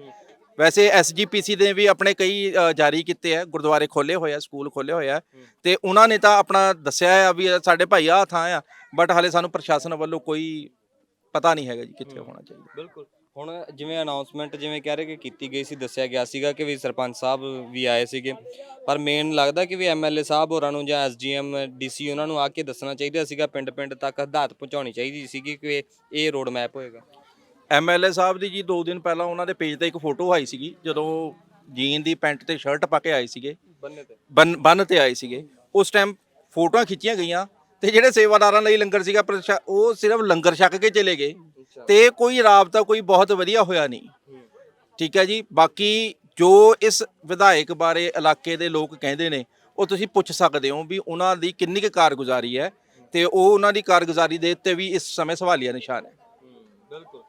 ਵੈਸੇ ਐਸਜੀਪੀਸੀ ਦੇ ਵੀ ਆਪਣੇ ਕਈ ਅ, ਜਾਰੀ ਕੀਤੇ ਆ ਗੁਰਦੁਆਰੇ ਖੋਲੇ ਹੋਏ ਆ ਸਕੂਲ ਖੋਲੇ ਹੋਏ ਆ ਤੇ ਉਹਨਾਂ ਨੇ ਤਾਂ ਆਪਣਾ ਦੱਸਿਆ ਆ ਵੀ ਇਹ ਸਾਡੇ ਭਾਈ ਆ ਥਾਂ ਆ ਬਟ ਹਾਲੇ ਸਾਨੂੰ ਪ੍ਰਸ਼ਾਸਨ ਵੱਲੋਂ ਕੋਈ ਪਤਾ ਨਹੀਂ ਹੈਗਾ ਜੀ ਕਿੱਥੇ ਹੋਣਾ ਚਾਹੀਦਾ। ਬਿਲਕੁਲ। ਹੁਣ ਜਿਵੇਂ ਅਨਾਉਂਸਮੈਂਟ ਜਿਵੇਂ ਕਹਿ ਰਹੇ ਕਿ ਕੀਤੀ ਗਈ ਸੀ ਦੱਸਿਆ ਗਿਆ ਸੀਗਾ ਕਿ ਵੀ ਸਰਪੰਚ ਸਾਹਿਬ ਵੀ ਆਏ ਸੀਗੇ। ਪਰ ਮੇਨ ਲੱਗਦਾ ਕਿ ਵੀ ਐਮਐਲਏ ਸਾਹਿਬ ਹੋਰਾਂ ਨੂੰ ਜਾਂ ਐਸਜੀਐਮ ਡੀਸੀ ਉਹਨਾਂ ਨੂੰ ਆ ਕੇ ਦੱਸਣਾ ਚਾਹੀਦਾ ਸੀਗਾ ਪਿੰਡ ਪਿੰਡ ਤੱਕ ਹਦਾਇਤ ਪਹੁੰਚਾਉਣੀ ਚਾਹੀਦੀ ਸੀਗੀ ਕਿ ਇਹ ਰੋਡ ਮੈਪ ਹੋਏਗਾ। ਐਮਐਲਏ ਸਾਹਿਬ ਦੀ ਜੀ 2 ਦਿਨ ਪਹਿਲਾਂ ਉਹਨਾਂ ਦੇ ਪੇਜ ਤੇ ਇੱਕ ਫੋਟੋ ਆਈ ਸੀਗੀ ਜਦੋਂ ਜੀਨ ਦੀ ਪੈਂਟ ਤੇ ਸ਼ਰਟ ਪਾ ਕੇ ਆਏ ਸੀਗੇ। ਬੰਨੇ ਤੇ। ਬੰਨ ਤੇ ਆਏ ਸੀਗੇ। ਉਸ ਟਾਈਮ ਫੋਟੋਆਂ ਖਿੱਚੀਆਂ ਗਈਆਂ ਤੇ ਜਿਹੜੇ ਸੇਵਾਦਾਰਾਂ ਲਈ ਲੰਗਰ ਸੀਗਾ ਪ੍ਰਸ਼ਾ- ਉਹ ਸਿਰਫ ਲੰਗਰ ਛਕ ਕੇ ਚਲੇ ਗਏ। ਤੇ ਕੋਈ ਰਾਬਤਾ ਕੋਈ ਬਹੁਤ ਵਧੀਆ ਹੋਇਆ ਨਹੀਂ। ਠੀਕ ਹੈ ਜੀ? ਬਾਕੀ ਜੋ ਇਸ ਵਿਧਾਇਕ ਬਾਰੇ ਇਲਾਕੇ ਦੇ ਲੋਕ ਕਹਿੰਦੇ ਨੇ ਉਹ ਤੁਸੀਂ ਪੁੱਛ ਸਕਦੇ ਹੋ ਵੀ ਉਹਨਾਂ ਦੀ ਕਿੰਨੀ ਕੁ ਕਾਰਗੁਜ਼ਾਰੀ ਹੈ ਤੇ ਉਹ ਉਹਨਾਂ ਦੀ ਕਾਰਗੁਜ਼ਾਰੀ ਦੇ ਉੱਤੇ ਵੀ ਇਸ ਸਮੇਂ ਸਵਾਲੀਆ ਨਿਸ਼ਾਨ ਹੈ ਬਿਲਕੁਲ।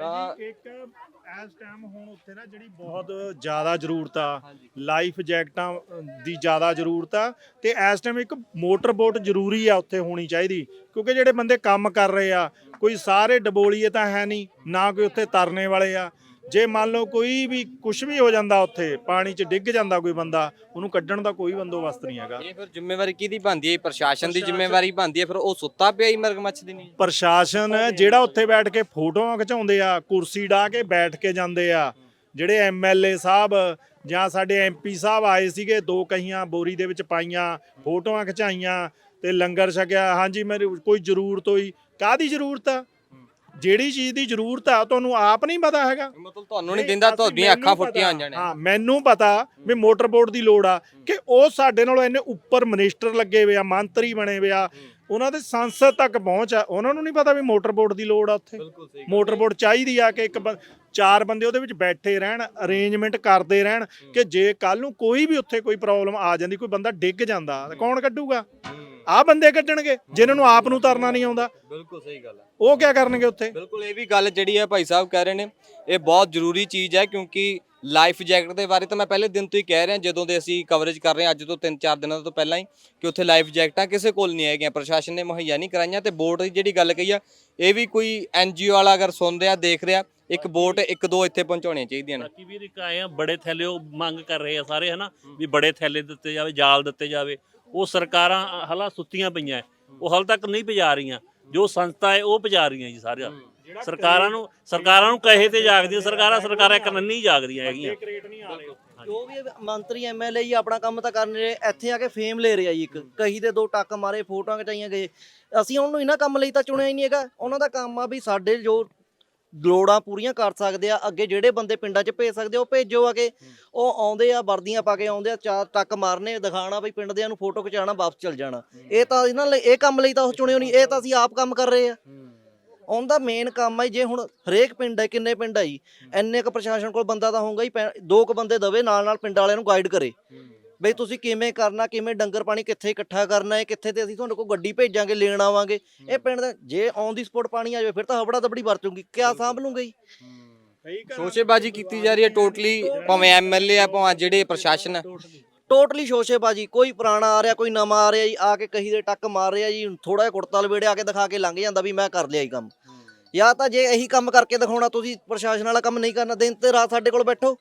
ਭਾਈ ਜੀ, ਇੱਕ ਇਸ ਟਾਈਮ ਹੁਣ ਉੱਥੇ ਨਾ ਜਿਹੜੀ ਬਹੁਤ ਜ਼ਿਆਦਾ ਜ਼ਰੂਰਤ ਆ ਲਾਈਫ ਜੈਕਟਾਂ ਅ, ਦੀ ਜ਼ਿਆਦਾ ਜ਼ਰੂਰਤ ਆ ਤੇ ਇਸ ਟਾਈਮ ਇੱਕ ਮੋਟਰ ਬੋਟ ਜ਼ਰੂਰੀ ਆ ਉੱਥੇ ਹੋਣੀ ਚਾਹੀਦੀ ਕਿਉਂਕਿ ਜਿਹੜੇ ਬੰਦੇ ਕੰਮ ਕਰ ਰਹੇ ਆ ਕੋਈ ਸਾਰੇ ਡਬੋਲੀਏ ਤਾਂ ਹੈ ਨਹੀਂ ਨਾ ਕੋਈ ਉੱਥੇ ਤਰਨੇ ਵਾਲੇ ਆ। ਜੇ ਮੰਨ ਲਓ ਕੋਈ ਵੀ ਕੁਝ ਵੀ ਹੋ ਜਾਂਦਾ ਉੱਥੇ ਪਾਣੀ 'ਚ ਡਿੱਗ ਜਾਂਦਾ ਕੋਈ ਬੰਦਾ ਉਹਨੂੰ ਕੱਢਣ ਦਾ ਕੋਈ ਬੰਦੋਬਸਤ ਨਹੀਂ ਹੈਗਾ। ਇਹ ਫਿਰ ਜ਼ਿੰਮੇਵਾਰੀ ਕਿਹਦੀ ਬਣਦੀ ਹੈ? ਪ੍ਰਸ਼ਾਸਨ ਦੀ ਜ਼ਿੰਮੇਵਾਰੀ ਬਣਦੀ ਹੈ ਫਿਰ ਉਹ ਸੁੱਤਾ ਪਿਆ ਹੀ ਮਰਗਮੱਛ ਦੀ ਨਹੀਂ ਪ੍ਰਸ਼ਾਸਨ ਜਿਹੜਾ ਉੱਥੇ ਬੈਠ ਕੇ ਫੋਟੋਆਂ ਖਿਚਾਉਂਦੇ ਆ ਕੁਰਸੀ ਢਾ ਕੇ ਬੈਠ ਕੇ ਜਾਂਦੇ ਆ ਜਿਹੜੇ ਐਮਐਲਏ ਸਾਹਿਬ ਜਾਂ ਸਾਡੇ ਐਮਪੀ ਸਾਹਿਬ ਆਏ ਸੀਗੇ ਦੋ ਕਹੀਆਂ ਬੋਰੀ ਦੇ ਵਿੱਚ ਪਾਈਆਂ ਫੋਟੋਆਂ ਖਿਚਾਈਆਂ ਤੇ ਲੰਗਰ ਛਕਿਆ ਹਾਂਜੀ ਮੇਰੀ ਕੋਈ ਜ਼ਰੂਰਤ ਹੋਈ ਕਾਦੀ ਜ਼ਰੂਰਤ ਆ? ਜਿਹੜੀ ਚੀਜ਼ ਦੀ ਜ਼ਰੂਰਤ ਆ ਤੁਹਾਨੂੰ ਆਪ ਨਹੀਂ ਪਤਾ ਹੈਗਾ। ਮਤਲਬ ਤੁਹਾਨੂੰ ਨਹੀਂ ਦਿੰਦਾ ਅਸੀਂ- ਤੁਹਾਡੀਆਂ ਅੱਖਾਂ ਫੁੱਟੀਆਂ ਹੋਈਆਂ ਨੇ। ਹਾਂ ਮੈਨੂੰ ਪਤਾ ਵੀ ਮੋਟਰ ਬੋਰਡ ਦੀ ਲੋੜ ਆ ਕਿ ਉਹ ਸਾਡੇ ਨਾਲੋਂ ਇੰਨੇ ਉੱਪਰ ਮਿਨਿਸਟਰ ਲੱਗੇ ਹੋਏ ਆ ਮੰਤਰੀ ਬਣੇ ਹੋਏ ਆ। ਉਹਨਾਂ ਦੇ ਸੰਸਦ ਤੱਕ ਪਹੁੰਚ ਆ। ਉਹਨਾਂ ਨੂੰ ਨਹੀਂ ਪਤਾ ਵੀ ਮੋਟਰ ਬੋਰਡ ਦੀ ਲੋੜ ਆ ਉੱਥੇ। ਮੋਟਰ ਬੋਰਡ ਚਾਹੀਦੀ ਆ ਕਿ ਇੱਕ ਬੰ- ਚਾਰ ਬੰਦੇ ਉਹਦੇ ਵਿੱਚ ਬੈਠੇ ਰਹਿਣ ਅਰੇਂਜਮੈਂਟ ਕਰਦੇ ਰਹਿਣ ਕਿ ਜੇ ਕੱਲ ਨੂੰ ਕੋਈ ਵੀ ਉੱਥੇ ਕੋਈ ਪ੍ਰੋਬਲਮ ਆ ਜਾਂਦੀ ਕੋਈ ਬੰਦਾ ਡਿੱਗ ਜਾਂਦਾ ਤਾਂ ਕੌਣ ਕੱਢੂਗਾ? ਆਹ ਬੰਦੇ ਕੱਢਣਗੇ ਜਿਨ੍ਹਾਂ ਨੂੰ ਆਪ ਨੂੰ ਤਰਨਾ ਨਹੀਂ ਆਉਂਦਾ। ਬਿਲਕੁਲ ਸਹੀ ਗੱਲ ਹੈ ਉਹ ਕੀ ਕਰਨਗੇ ਉੱਥੇ? ਬਿਲਕੁਲ ਇਹ ਵੀ ਗੱਲ ਜਿਹੜੀ ਹੈ ਭਾਈ ਸਾਹਿਬ ਕਹਿ ਰਹੇ ਨੇ ਇਹ ਬਹੁਤ ਜ਼ਰੂਰੀ ਚੀਜ਼ ਹੈ ਕਿਉਂਕਿ ਲਾਈਫ ਜੈਕਟ ਦੇ ਬਾਰੇ ਤਾਂ ਮੈਂ ਪਹਿਲੇ ਦਿਨ ਤੋਂ ਹੀ ਕਹਿ ਰਿਹਾ ਜਦੋਂ ਦੇ ਅਸੀਂ ਕਵਰੇਜ ਕਰ ਰਹੇ ਹਾਂ ਅੱਜ ਤੋਂ 3-4 ਦਿਨਾਂ ਤੋਂ ਪਹਿਲਾਂ ਹੀ ਕਿ ਉੱਥੇ ਲਾਈਫ ਜੈਕਟਾਂ ਕਿਸੇ ਕੋਲ ਨਹੀਂ ਹੈਗੀਆਂ ਪ੍ਰਸ਼ਾਸਨ ਨੇ ਮੁਹੱਈਆ ਨਹੀਂ ਕਰਾਈਆਂ ਤੇ ਬੋਟ ਦੀ ਜਿਹੜੀ ਗੱਲ ਕਹੀ ਆ ਇਹ ਵੀ ਕੋਈ ਐਨਜੀਓ ਵਾਲਾ ਅਗਰ ਸੁਣ ਰਿਹਾ ਦੇਖ ਰਿਹਾ ਇੱਕ ਬੋਟ ਇੱਕ ਦੋ ਇੱਥੇ ਪਹੁੰਚਾਉਣੀਆਂ ਚਾਹੀਦੀਆਂ ਨੇ। ਬਾਕੀ ਵੀਰ ਇੱਕ ਆਏ ਆ ਬੜੇ ਥੈਲੇ ਉਹ ਮੰਗ ਕਰ ਰਹੇ ਆ ਸਾਰੇ ਹਨਾ ਵੀ ਬੜੇ ਥੈਲੇ ਦਿੱਤੇ ਜਾਵੇ ਜਾਲ ਦਿੱਤੇ ਜਾਵੇ ਉਹ ਸਰਕਾਰਾਂ ਹਲਾ ਸੁੱਤੀਆਂ ਪਈਆਂ। ਉਹ ਹਾਲ ਤੱਕ ਨਹੀਂ ਪਜਾ ਰਹੀਆਂ। ਜੋ ਸੰਸਥਾ ਹੈ ਉਹ ਪਜਾ ਰਹੀਆਂ ਜੀ ਸਾਰਿਆਂ। ਸਰਕਾਰਾਂ ਨੂੰ ਸਰਕਾਰਾਂ ਨੂੰ ਕਹੇ ਤੇ ਜਾਗਦੀਆਂ। ਸਰਕਾਰਾਂ ਸਰਕਾਰਾਂ ਇੱਕ ਨੰਨੀ ਜਾਗਦੀਆਂ ਹੈਗੀਆਂ। ਨਹੀਂ ਜੋ ਵੀ ਮੰਤਰੀ ਐਮਐਲਏ ਜੀ ਆਪਣਾ ਕੰਮ ਤਾਂ ਕਰਨ ਰਹੇ ਇੱਥੇ ਆ ਕੇ ਫੇਮ ਲੈ ਰਿਹਾ ਜੀ ਇੱਕ। ਕਹੀ ਦੇ ਦੋ ਟੱਕ ਮਾਰੇ ਫੋਟੋਆਂ ਖਿਚਾਈਆਂ ਗਏ। ਅਸੀਂ ਉਹਨੂੰ ਇਹਨਾਂ ਕੰਮ ਲਈ ਤਾਂ ਚੁਣਿਆ ਹੀ ਨਹੀਂ ਹੈਗਾ। ਉਹਨਾਂ ਦਾ ਕੰਮ ਆ ਵੀ ਸਾਡੇ ਜੋ ਲੋੜਾਂ ਪੂਰੀਆਂ ਕਰ ਸਕਦੇ ਆ ਅੱਗੇ ਜਿਹੜੇ ਬੰਦੇ ਪਿੰਡਾਂ 'ਚ ਭੇਜ ਸਕਦੇ ਆ, ਉਹ ਭੇਜੋ ਆ ਕੇ। ਉਹ ਆਉਂਦੇ ਆ ਵਰਦੀਆਂ ਪਾ ਕੇ ਆਉਂਦੇ ਆ ਚਾਰ ਟੱਕ ਮਾਰਨੇ ਦਿਖਾਣਾ ਵੀ ਪਿੰਡ ਦਿਆਂ ਨੂੰ ਫੋਟੋ ਖਿਚਾਣਾ ਵਾਪਸ ਚਲ ਜਾਣਾ। ਇਹ ਤਾਂ ਇਹਨਾਂ ਲਈ ਇਹ ਕੰਮ ਲਈ ਤਾਂ ਉਹ ਚੁਣਿਓ ਨਹੀਂ ਇਹ ਤਾਂ ਅਸੀਂ ਆਪ ਕੰਮ ਕਰ ਰਹੇ ਆ। ਉਹਦਾ ਮੇਨ ਕੰਮ ਹੈ ਜੇ ਹੁਣ ਹਰੇਕ ਪਿੰਡ ਹੈ ਕਿੰਨੇ ਪਿੰਡ ਹੈ ਜੀ? ਐਨੇ ਕ ਪ੍ਰਸ਼ਾਸਨ ਕੋਲ ਬੰਦਾ ਤਾਂ ਹੋਊਗਾ ਹੀ ਪੈ- ਦੋ ਕ ਬੰਦੇ ਦਵੇ ਨਾਲ ਨਾਲ ਪਿੰਡ ਵਾਲਿਆਂ ਨੂੰ ਗਾਈਡ ਕਰੇ। ਬਈ ਤੁਸੀਂ ਕਿਵੇਂ ਕਰਨਾ ਕਿਵੇਂ ਡੰਗਰ ਪਾਣੀ ਕਿੱਥੇ ਇਕੱਠਾ ਕਰਨਾ ਹੈ ਕਿੱਥੇ ਤੇ ਅਸੀਂ ਤੁਹਾਨੂੰ ਕੋਈ ਗੱਡੀ ਭੇਜਾਂਗੇ ਲੈਣ ਆਵਾਂਗੇ। ਇਹ ਪਿੰਡ ਦਾ ਜੇ ਔਨ ਦੀ ਸਪੋਟ ਪਾਣੀ ਆ ਜਾਵੇ ਫਿਰ ਤਾਂ ਹਬੜਾ ਦਬੜੀ ਵਰਤੂਗੀ ਕਿਆ ਸਾਂਭ ਲੂੰਗੇ ਜੀ? ਸ਼ੋਸ਼ੇਬਾਜ਼ੀ ਕੀਤੀ ਜਾ ਰਹੀ ਹੈ ਟੋਟਲੀ ਭਾਵੇਂ ਐਮਐਲਏ ਆ ਭਾਵੇਂ ਜਿਹੜੇ ਪ੍ਰਸ਼ਾਸਨ ਹੈ ਟੋਟਲੀ ਸ਼ੋਸ਼ੇਬਾਜੀ ਕੋਈ ਪੁਰਾਣਾ ਆ ਰਿਹਾ ਕੋਈ ਨਵਾਂ ਆ ਰਿਹਾ ਜੀ ਆ ਕੇ ਕਹੀ ਦੇ ਟੱਕ ਮਾਰ ਰਿਹਾ ਜੀ ਥੋੜਾ ਜਿਹਾ ਕੁੜਤਾ ਲਵੇੜੇ ਆ ਕੇ ਦਿਖਾ ਕੇ ਲੰਘ ਜਾਂਦਾ ਵੀ ਮੈਂ ਕਰ ਲਿਆ ਜੀ ਕੰਮ। ਜਾਂ ਤਾਂ ਜੇ ਇਹੀ ਕੰਮ ਕਰਕੇ ਦਿਖਾਉਣਾ ਤੁਸੀਂ ਪ੍ਰਸ਼ਾਸਨ ਵਾਲਾ ਕੰਮ ਨਹੀਂ ਕਰਨਾ ਦਿਨ ਤੇ ਰਾਤ ਸਾਡੇ ਕੋਲ ਬੈਠੋ।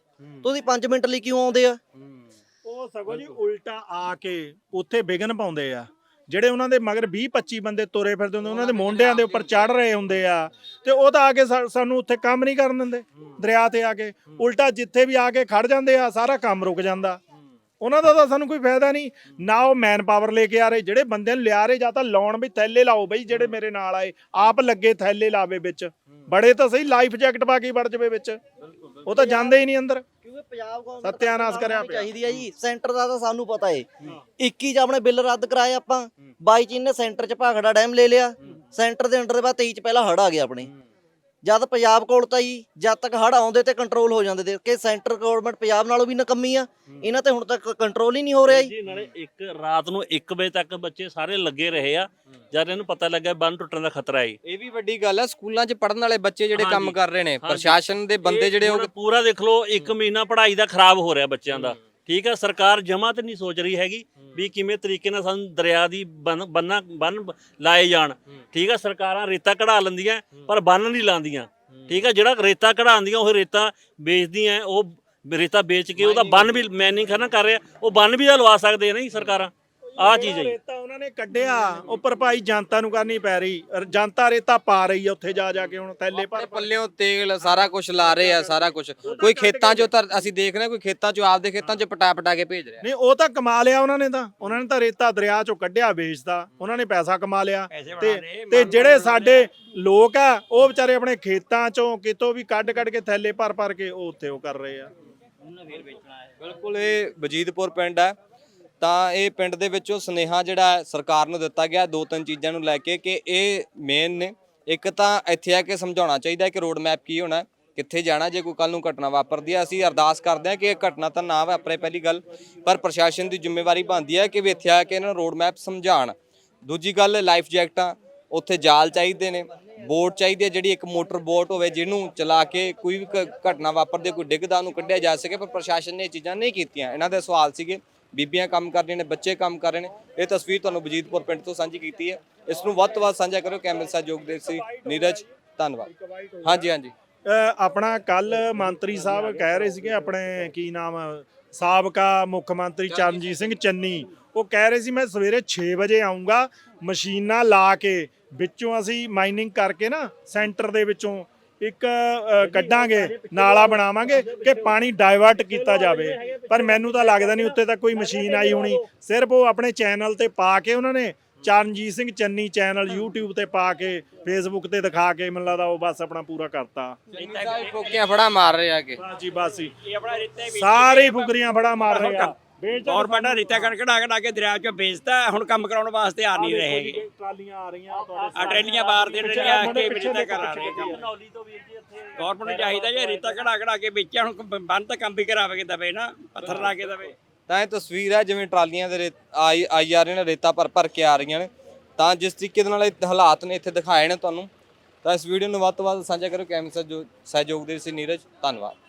ਤੁਸੀਂ 5 ਮਿੰਟ ਲਈ ਕਿਉਂ ਆਉਂਦੇ ਆ? ਉਹ ਸਗੋਂ ਜੀ ਉਲਟਾ ਆ ਕੇ ਉੱਥੇ ਵਿਗਨ ਪਾਉਂਦੇ ਆ। ਜਿਹੜੇ ਉਹਨਾਂ ਦੇ ਮਗਰ 20 25 ਬੰਦੇ ਤੁਰੇ ਫਿਰਦੇ ਹੁੰਦੇ ਉਹਨਾਂ ਦੇ ਮੋਢਿਆਂ ਦੇ ਉੱਪਰ ਚੜ ਰਹੇ ਹੁੰਦੇ ਆ। ਤੇ ਉਹ ਤਾਂ ਆ ਕੇ ਸਾ- ਸਾਨੂੰ ਉੱਥੇ ਕੰਮ ਨਹੀਂ ਕਰਨ ਦਿੰਦੇ ਦਰਿਆ ਤੇ ਆ ਕੇ। ਉਲਟਾ ਜਿੱਥੇ ਵੀ ਆ ਕੇ ਖੜ ਜਾਂਦੇ ਆ ਸਾਰਾ ਕੰਮ ਰੁਕ ਜਾਂਦਾ। ਉਹਨਾਂ ਦਾ ਤਾਂ ਸਾਨੂੰ ਕੋਈ ਫਾਇਦਾ ਨਹੀਂ। ਨਾ ਉਹ ਮੈਨ ਪਾਵਰ ਲੈ ਕੇ ਆ ਰਹੇ ਜਿਹੜੇ ਬੰਦੇ ਨੂੰ ਲਿਆ ਰਹੇ ਜਾਂ ਤਾਂ ਲਾਉਣ ਵੀ ਥੈਲੇ ਲਾਓ ਬਈ ਜਿਹੜੇ ਮੇਰੇ ਨਾਲ ਆਏ। ਆਪ ਲੱਗੇ ਥੈਲੇ ਲਾਵੇ ਵਿੱਚ। ਬੜੇ ਤਾਂ ਸਹੀ ਲਾਈਫ ਜੈਕਟ ਪਾ ਕੇ ਵੜ ਜਵੇ ਵਿੱਚ। ਉਹ ਤਾਂ ਜਾਂਦੇ ਹੀ ਨਹੀਂ ਅੰਦਰ। ਕਿਉਂਕਿ ਪੰਜਾਬ ਸਤਿਆਨਾਸ਼ ਕਰਿਆ ਪਿਆ। ਚਾਹੀਦੀ ਹੈ ਜੀ। ਸੈਂਟਰ ਦਾ ਤਾਂ ਸਾਨੂੰ ਪਤਾ ਏ। 21 ਚ ਆਪਣੇ ਬਿੱਲ ਰੱਦ ਕਰਾਏ ਆਪਾਂ। 22 ਚ ਇਹਨੇ ਸੈਂਟਰ ਚ ਭਾਖੜਾ ਡੈਮ ਲੈ ਲਿਆ। ਸੈਂਟਰ ਦੇ ਅੰਡਰ ਦੇ ਬਾਅਦ 23 ਚ ਪਹਿਲਾਂ ਹੜ ਆ ਗਿਆ ਆਪਣੇ। ਜਦ ਪੰਜਾਬ ਕੋਲ ਤਾਂ ਜੀ ਜਦ ਤੱਕ ਹੜ ਆਉਂਦੇ ਤੇ ਕੰਟਰੋਲ ਹੋ ਜਾਂਦੇ ਤੇ ਕਿ ਸੈਂਟਰ ਗਵਰਨਮੈਂਟ ਪੰਜਾਬ ਨਾਲੋਂ ਵੀ ਨਕਮੀ ਆ ਇਹਨਾਂ ਤੇ ਹੁਣ ਤੱਕ ਕੰਟਰੋਲ ਹੀ ਨਹੀਂ ਹੋ ਰਿਹਾ ਜੀ। ਨਾਲੇ ਇੱਕ ਰਾਤ ਨੂੰ 1 ਵਜੇ ਤੱਕ ਬੱਚੇ ਸਾਰੇ ਲੱਗੇ ਰਹੇ ਆ ਜਦ ਇਹਨੂੰ ਪਤਾ ਲੱਗਾ ਬੰਨ ਟੁੱਟਣ ਦਾ ਖਤਰਾ ਹੈ ਇਹ ਵੀ ਵੱਡੀ ਗੱਲ ਹੈ ਸਕੂਲਾਂ 'ਚ ਪੜਨ ਵਾਲੇ ਬੱਚੇ ਜਿਹੜੇ ਕੰਮ। ਕਰ ਰਹੇ ਨੇ। ਪ੍ਰਸ਼ਾਸਨ ਦੇ ਬੰਦੇ ਜਿਹੜੇ ਉਹ ਪੂਰਾ ਦੇਖ ਲਓ 1 ਮਹੀਨਾ ਪੜ੍ਹਾਈ ਦਾ ਖਰਾਬ ਹੋ ਰਿਹਾ ਬੱਚਿਆਂ ਦਾ। ਠੀਕ ਹੈ ਸਰਕਾਰ ਜਮਾ ਤੇ ਨਹੀਂ ਸੋਚ ਰਹੀ ਹੈਗੀ ਵੀ ਕਿਵੇਂ ਤਰੀਕੇ ਨਾਲ ਸਾਨੂੰ ਦਰਿਆ ਦੀ ਬੰਨ ਬੰਨਾ ਲਾਏ ਜਾਣ। ਠੀਕ ਹੈ ਸਰਕਾਰਾਂ ਰੇਤਾ ਕਢਾ ਲੈਂਦੀਆਂ ਪਰ ਬੰਨ ਨਹੀਂ ਲਾਉਂਦੀਆਂ ਠੀਕ ਹੈ ਜਿਹੜਾ ਰੇਤਾ ਕਢਾਉਂਦੀਆਂ ਉਹ ਰੇਤਾ ਵੇਚਦੀਆਂ ਉਹ ਰੇਤਾ ਵੇਚ ਕੇ ਉਹਦਾ ਬੰਨ ਵੀ ਮੈਨਿੰਗ ਖਨਾ ਕਰ ਰਿਹਾ ਉਹ ਬੰਨ ਵੀ ਤਾਂ ਲਵਾ ਸਕਦੇ ਨੇ ਜੀ ਸਰਕਾਰਾਂ। ਆਹ ਚੀਜ਼ ਹੈ ਜੀ। ਰੇਤਾ ਉਹਨਾਂ ਨੇ ਕੱਢਿਆ ਉਹ ਭਰਪਾਈ ਜਨਤਾ ਨੂੰ ਕਰਨੀ ਪੈ ਰਹੀ। ਜਨਤਾ ਰੇਤਾ ਪਾ ਰਹੀ ਆ ਉੱਥੇ ਜਾ ਜਾ ਕੇ ਹੁਣ ਥੈਲੇ ਆਪਣੇ ਭਰ ਪੱਲਿਓਂ ਤੇਲ ਸਾਰਾ ਕੁਝ ਲਾ ਰਹੇ ਆ ਸਾਰਾ ਕੁਝ ਕੋਈ ਖੇਤਾਂ 'ਚੋਂ ਤਾਂ ਅਸੀਂ ਦੇਖ ਰਹੇ ਹਾਂ ਕੋਈ ਖੇਤਾਂ 'ਚੋਂ ਆਪਦੇ ਖੇਤਾਂ 'ਚ ਪਟਾ ਪਟਾ ਕੇ ਭੇਜ ਰਿਹਾ। ਨਹੀਂ ਉਹ ਤਾਂ ਕਮਾ ਲਿਆ ਉਹਨਾਂ ਨੇ ਤਾਂ। ਉਹਨਾਂ ਨੇ ਤਾਂ ਰੇਤਾ ਦਰਿਆ ਚੋਂ ਕੱਢਿਆ ਵੇਚਦਾ। ਉਹਨਾਂ ਨੇ ਪੈਸਾ ਕਮਾ ਲਿਆ। ਤੇ ਤੇ ਜਿਹੜੇ ਸਾਡੇ ਲੋਕ ਆ ਉਹ ਵਿਚਾਰੇ ਆਪਣੇ ਖੇਤਾਂ ਚੋਂ ਕਿਤੋਂ ਵੀ ਕੱਢ ਕੱਢ ਕੇ ਥੈਲੇ ਭਰ ਭਰ ਕੇ ਉਹ ਉੱਥੇ ਉਹ ਕਰ ਰਹੇ ਆ। ਬਿਲਕੁਲ ਇਹ ਵਜੀਦਪੁਰ ਪਿੰਡ ਹੈ। ਤਾਂ ਇਹ ਪਿੰਡ ਦੇ ਵਿੱਚੋਂ ਸੁਨੇਹਾ ਜਿਹੜਾ ਸਰਕਾਰ ਨੂੰ ਦਿੱਤਾ ਗਿਆ, ਦੋ ਤਿੰਨ ਚੀਜ਼ਾਂ ਨੂੰ ਲੈ ਕੇ ਕਿ ਇਹ ਮੇਨ ਨੇ। ਇੱਕ ਤਾਂ ਇੱਥੇ ਆ ਕੇ ਸਮਝਾਉਣਾ ਚਾਹੀਦਾ ਕਿ ਰੋਡ ਮੈਪ ਕੀ ਹੋਣਾ, ਕਿੱਥੇ ਜਾਣਾ, ਜੇ ਕੋਈ ਕੱਲ ਨੂੰ ਘਟਨਾ ਵਾਪਰਦੀ ਹੈ ਅਸੀਂ ਅਰਦਾਸ ਕਰਦੇ ਹਾਂ ਕਿ ਇਹ ਘਟਨਾ ਤਾਂ ਨਾ ਵਾਪਰੇ ਪਹਿਲੀ ਗੱਲ, ਪਰ ਪ੍ਰਸ਼ਾਸਨ ਦੀ ਜ਼ਿੰਮੇਵਾਰੀ ਬਣਦੀ ਹੈ ਕਿ ਵੀ ਇੱਥੇ ਆ ਕੇ ਇਹਨਾਂ ਨੂੰ ਰੋਡ ਮੈਪ ਸਮਝਾਉਣ। ਦੂਜੀ ਗੱਲ ਲਾਈਫ ਜੈਕਟਾਂ ਉੱਥੇ ਜਾਲ ਚਾਹੀਦੇ ਨੇ, ਬੋਟ ਚਾਹੀਦੀ ਹੈ ਜਿਹੜੀ ਇੱਕ ਮੋਟਰ ਬੋਟ ਹੋਵੇ ਜਿਹਨੂੰ ਚਲਾ ਕੇ ਕੋਈ ਵੀ ਕ- ਘਟਨਾ ਵਾਪਰਦੇ ਕੋਈ ਡਿੱਗਦਾ ਉਹਨੂੰ ਕੱਢਿਆ ਜਾ ਸਕੇ, ਪਰ ਪ੍ਰਸ਼ਾਸਨ ਨੇ ਇਹ ਚੀਜ਼ਾਂ ਨਹੀਂ ਕੀਤੀਆਂ। ਇਹਨਾਂ ਦੇ ਸਵਾਲ ਸੀਗੇ ਬੀਬੀਆਂ ਕੰਮ ਕਰ ਰਹੀਆਂ ਨੇ, ਬੱਚੇ ਕੰਮ ਕਰ ਰਹੇ ਨੇ। ਇਹ ਤਸਵੀਰ ਤੁਹਾਨੂੰ ਬਜੀਤਪੁਰ ਪਿੰਡ ਤੋਂ ਸਾਂਝੀ ਕੀਤੀ ਹੈ। ਇਸ ਨੂੰ ਵੱਧ ਤੋਂ ਵੱਧ ਸਾਂਝਾ ਕਰੋ ਕੈਮਰੇ ਸਹਿਯੋਗ ਦੇ ਸੀ ਨੀਰਜ। ਧੰਨਵਾਦ। ਹਾਂਜੀ ਹਾਂਜੀ। ਆਪਣਾ ਕੱਲ ਮੰਤਰੀ ਸਾਹਿਬ ਕਹਿ ਰਹੇ ਸੀਗੇ, ਆਪਣੇ ਕੀ ਨਾਮ, ਸਾਬਕਾ ਮੁੱਖ ਮੰਤਰੀ ਚਰਨਜੀਤ ਸਿੰਘ ਚੰਨੀ। ਉਹ ਕਹਿ ਰਹੇ ਸੀ, ਮੈਂ ਸਵੇਰੇ 6 ਵਜੇ ਆਉਂਗਾ ਮਸ਼ੀਨਾਂ ਲਾ ਕੇ, ਵਿੱਚੋਂ ਅਸੀਂ ਮਾਈਨਿੰਗ ਕਰਕੇ ਨਾ, ਸੈਂਟਰ ਦੇ ਵਿੱਚੋਂ ਇੱਕ ਕੱਢਾਂਗੇ ਨਾਲਾ ਬਣਾਵਾਂਗੇ ਕਿ ਪਾਣੀ ਡਾਇਵਰਟ ਕੀਤਾ ਜਾਵੇ। ਪਰ ਮੈਨੂੰ ਤਾਂ ਲੱਗਦਾ ਨਹੀਂ ਉੱਤੇ ਤਾਂ ਕੋਈ ਮਸ਼ੀਨ ਆਈ ਹੋਣੀ। ਸਿਰਫ ਉਹ ਆਪਣੇ ਚੈਨਲ ਤੇ ਪਾ ਕੇ ਉਹਨਾਂ ਨੇ ਚਰਨਜੀਤ ਸਿੰਘ ਚੰਨੀ ਚੈਨਲ YouTube ਤੇ ਪਾ ਕੇ Facebook ਤੇ ਦਿਖਾ ਕੇ ਮੈਨੂੰ ਲੱਗਦਾ ਉਹ ਬਸ ਆਪਣਾ ਪੂਰਾ ਕਰਤਾ। ਫੋਕੀਆਂ ਫੜਾ ਮਾਰ ਰਹੇ ਆ ਕੇ ਬਸ ਜੀ ਬਸ ਜੀ ਸਾਰੇ ਫੁਕਰੀਆਂ ਫੜਾ ਮਾਰ ਰਹੇ ਆ। ਗਵਰਨਮੈਂਟ ਨੇ ਰੀਤਾ ਕਣ ਕਢਾ ਕਢਾ ਕੇ ਦਰਿਆ ਚੋਂ ਵੇਚਤਾ ਹੁਣ ਕੰਮ ਕਰਾਉਣ ਵਾਸਤੇ ਆ ਨਹੀਂ ਰਹੇ ਹੈਗੇ ਟਰਾਲੀਆਂ ਆ ਰਹੀਆਂ ਆ ਟਰੇਲੀਆਂ ਬਾਹਰ ਤੇ ਟਰੇਲੀਆਂ ਆ ਕੇ ਰੀਤਾ ਕਰਾ ਰਹੇ ਕੰਮ। ਗਵਰਨਮੈਂਟ ਨੂੰ ਚਾਹੀਦਾ ਜੇ ਰੀਤਾ ਕਢਾ ਕਢਾ ਕੇ ਵੇਚਿਆ ਹੁਣ ਬੰਨ ਤਾਂ ਕੰਮ ਵੀ ਕਰਾਵੇ ਦਵੇ ਨਾ ਪੱਥਰ ਲਾ ਕੇ ਦਵੇ। ਤਾਂ ਇਹ ਤਸਵੀਰ ਹੈ ਜਿਵੇਂ ਟਰਾਲੀਆਂ ਦੇ ਰੇਤ ਆਈ ਆਈ ਜਾ ਰਹੀਆਂ ਨੇ ਰੇਤਾ ਭਰ ਭਰ ਕੇ ਆ ਰਹੀਆਂ ਨੇ। ਤਾਂ ਜਿਸ ਤਰੀਕੇ ਦੇ ਨਾਲ ਇਹ ਹਾਲਾਤ ਨੇ ਇੱਥੇ ਦਿਖਾਏ ਨੇ ਤੁਹਾਨੂੰ। ਤਾਂ ਇਸ ਵੀਡੀਓ ਨੂੰ ਵੱਧ ਤੋਂ ਵੱਧ ਸਾਂਝਾ ਕਰੋ। ਕੈਮਰਾ ਸਹਿਯੋਗ ਦੇ ਸੀ ਨੀਰਜ ਧੰਨਵਾਦ।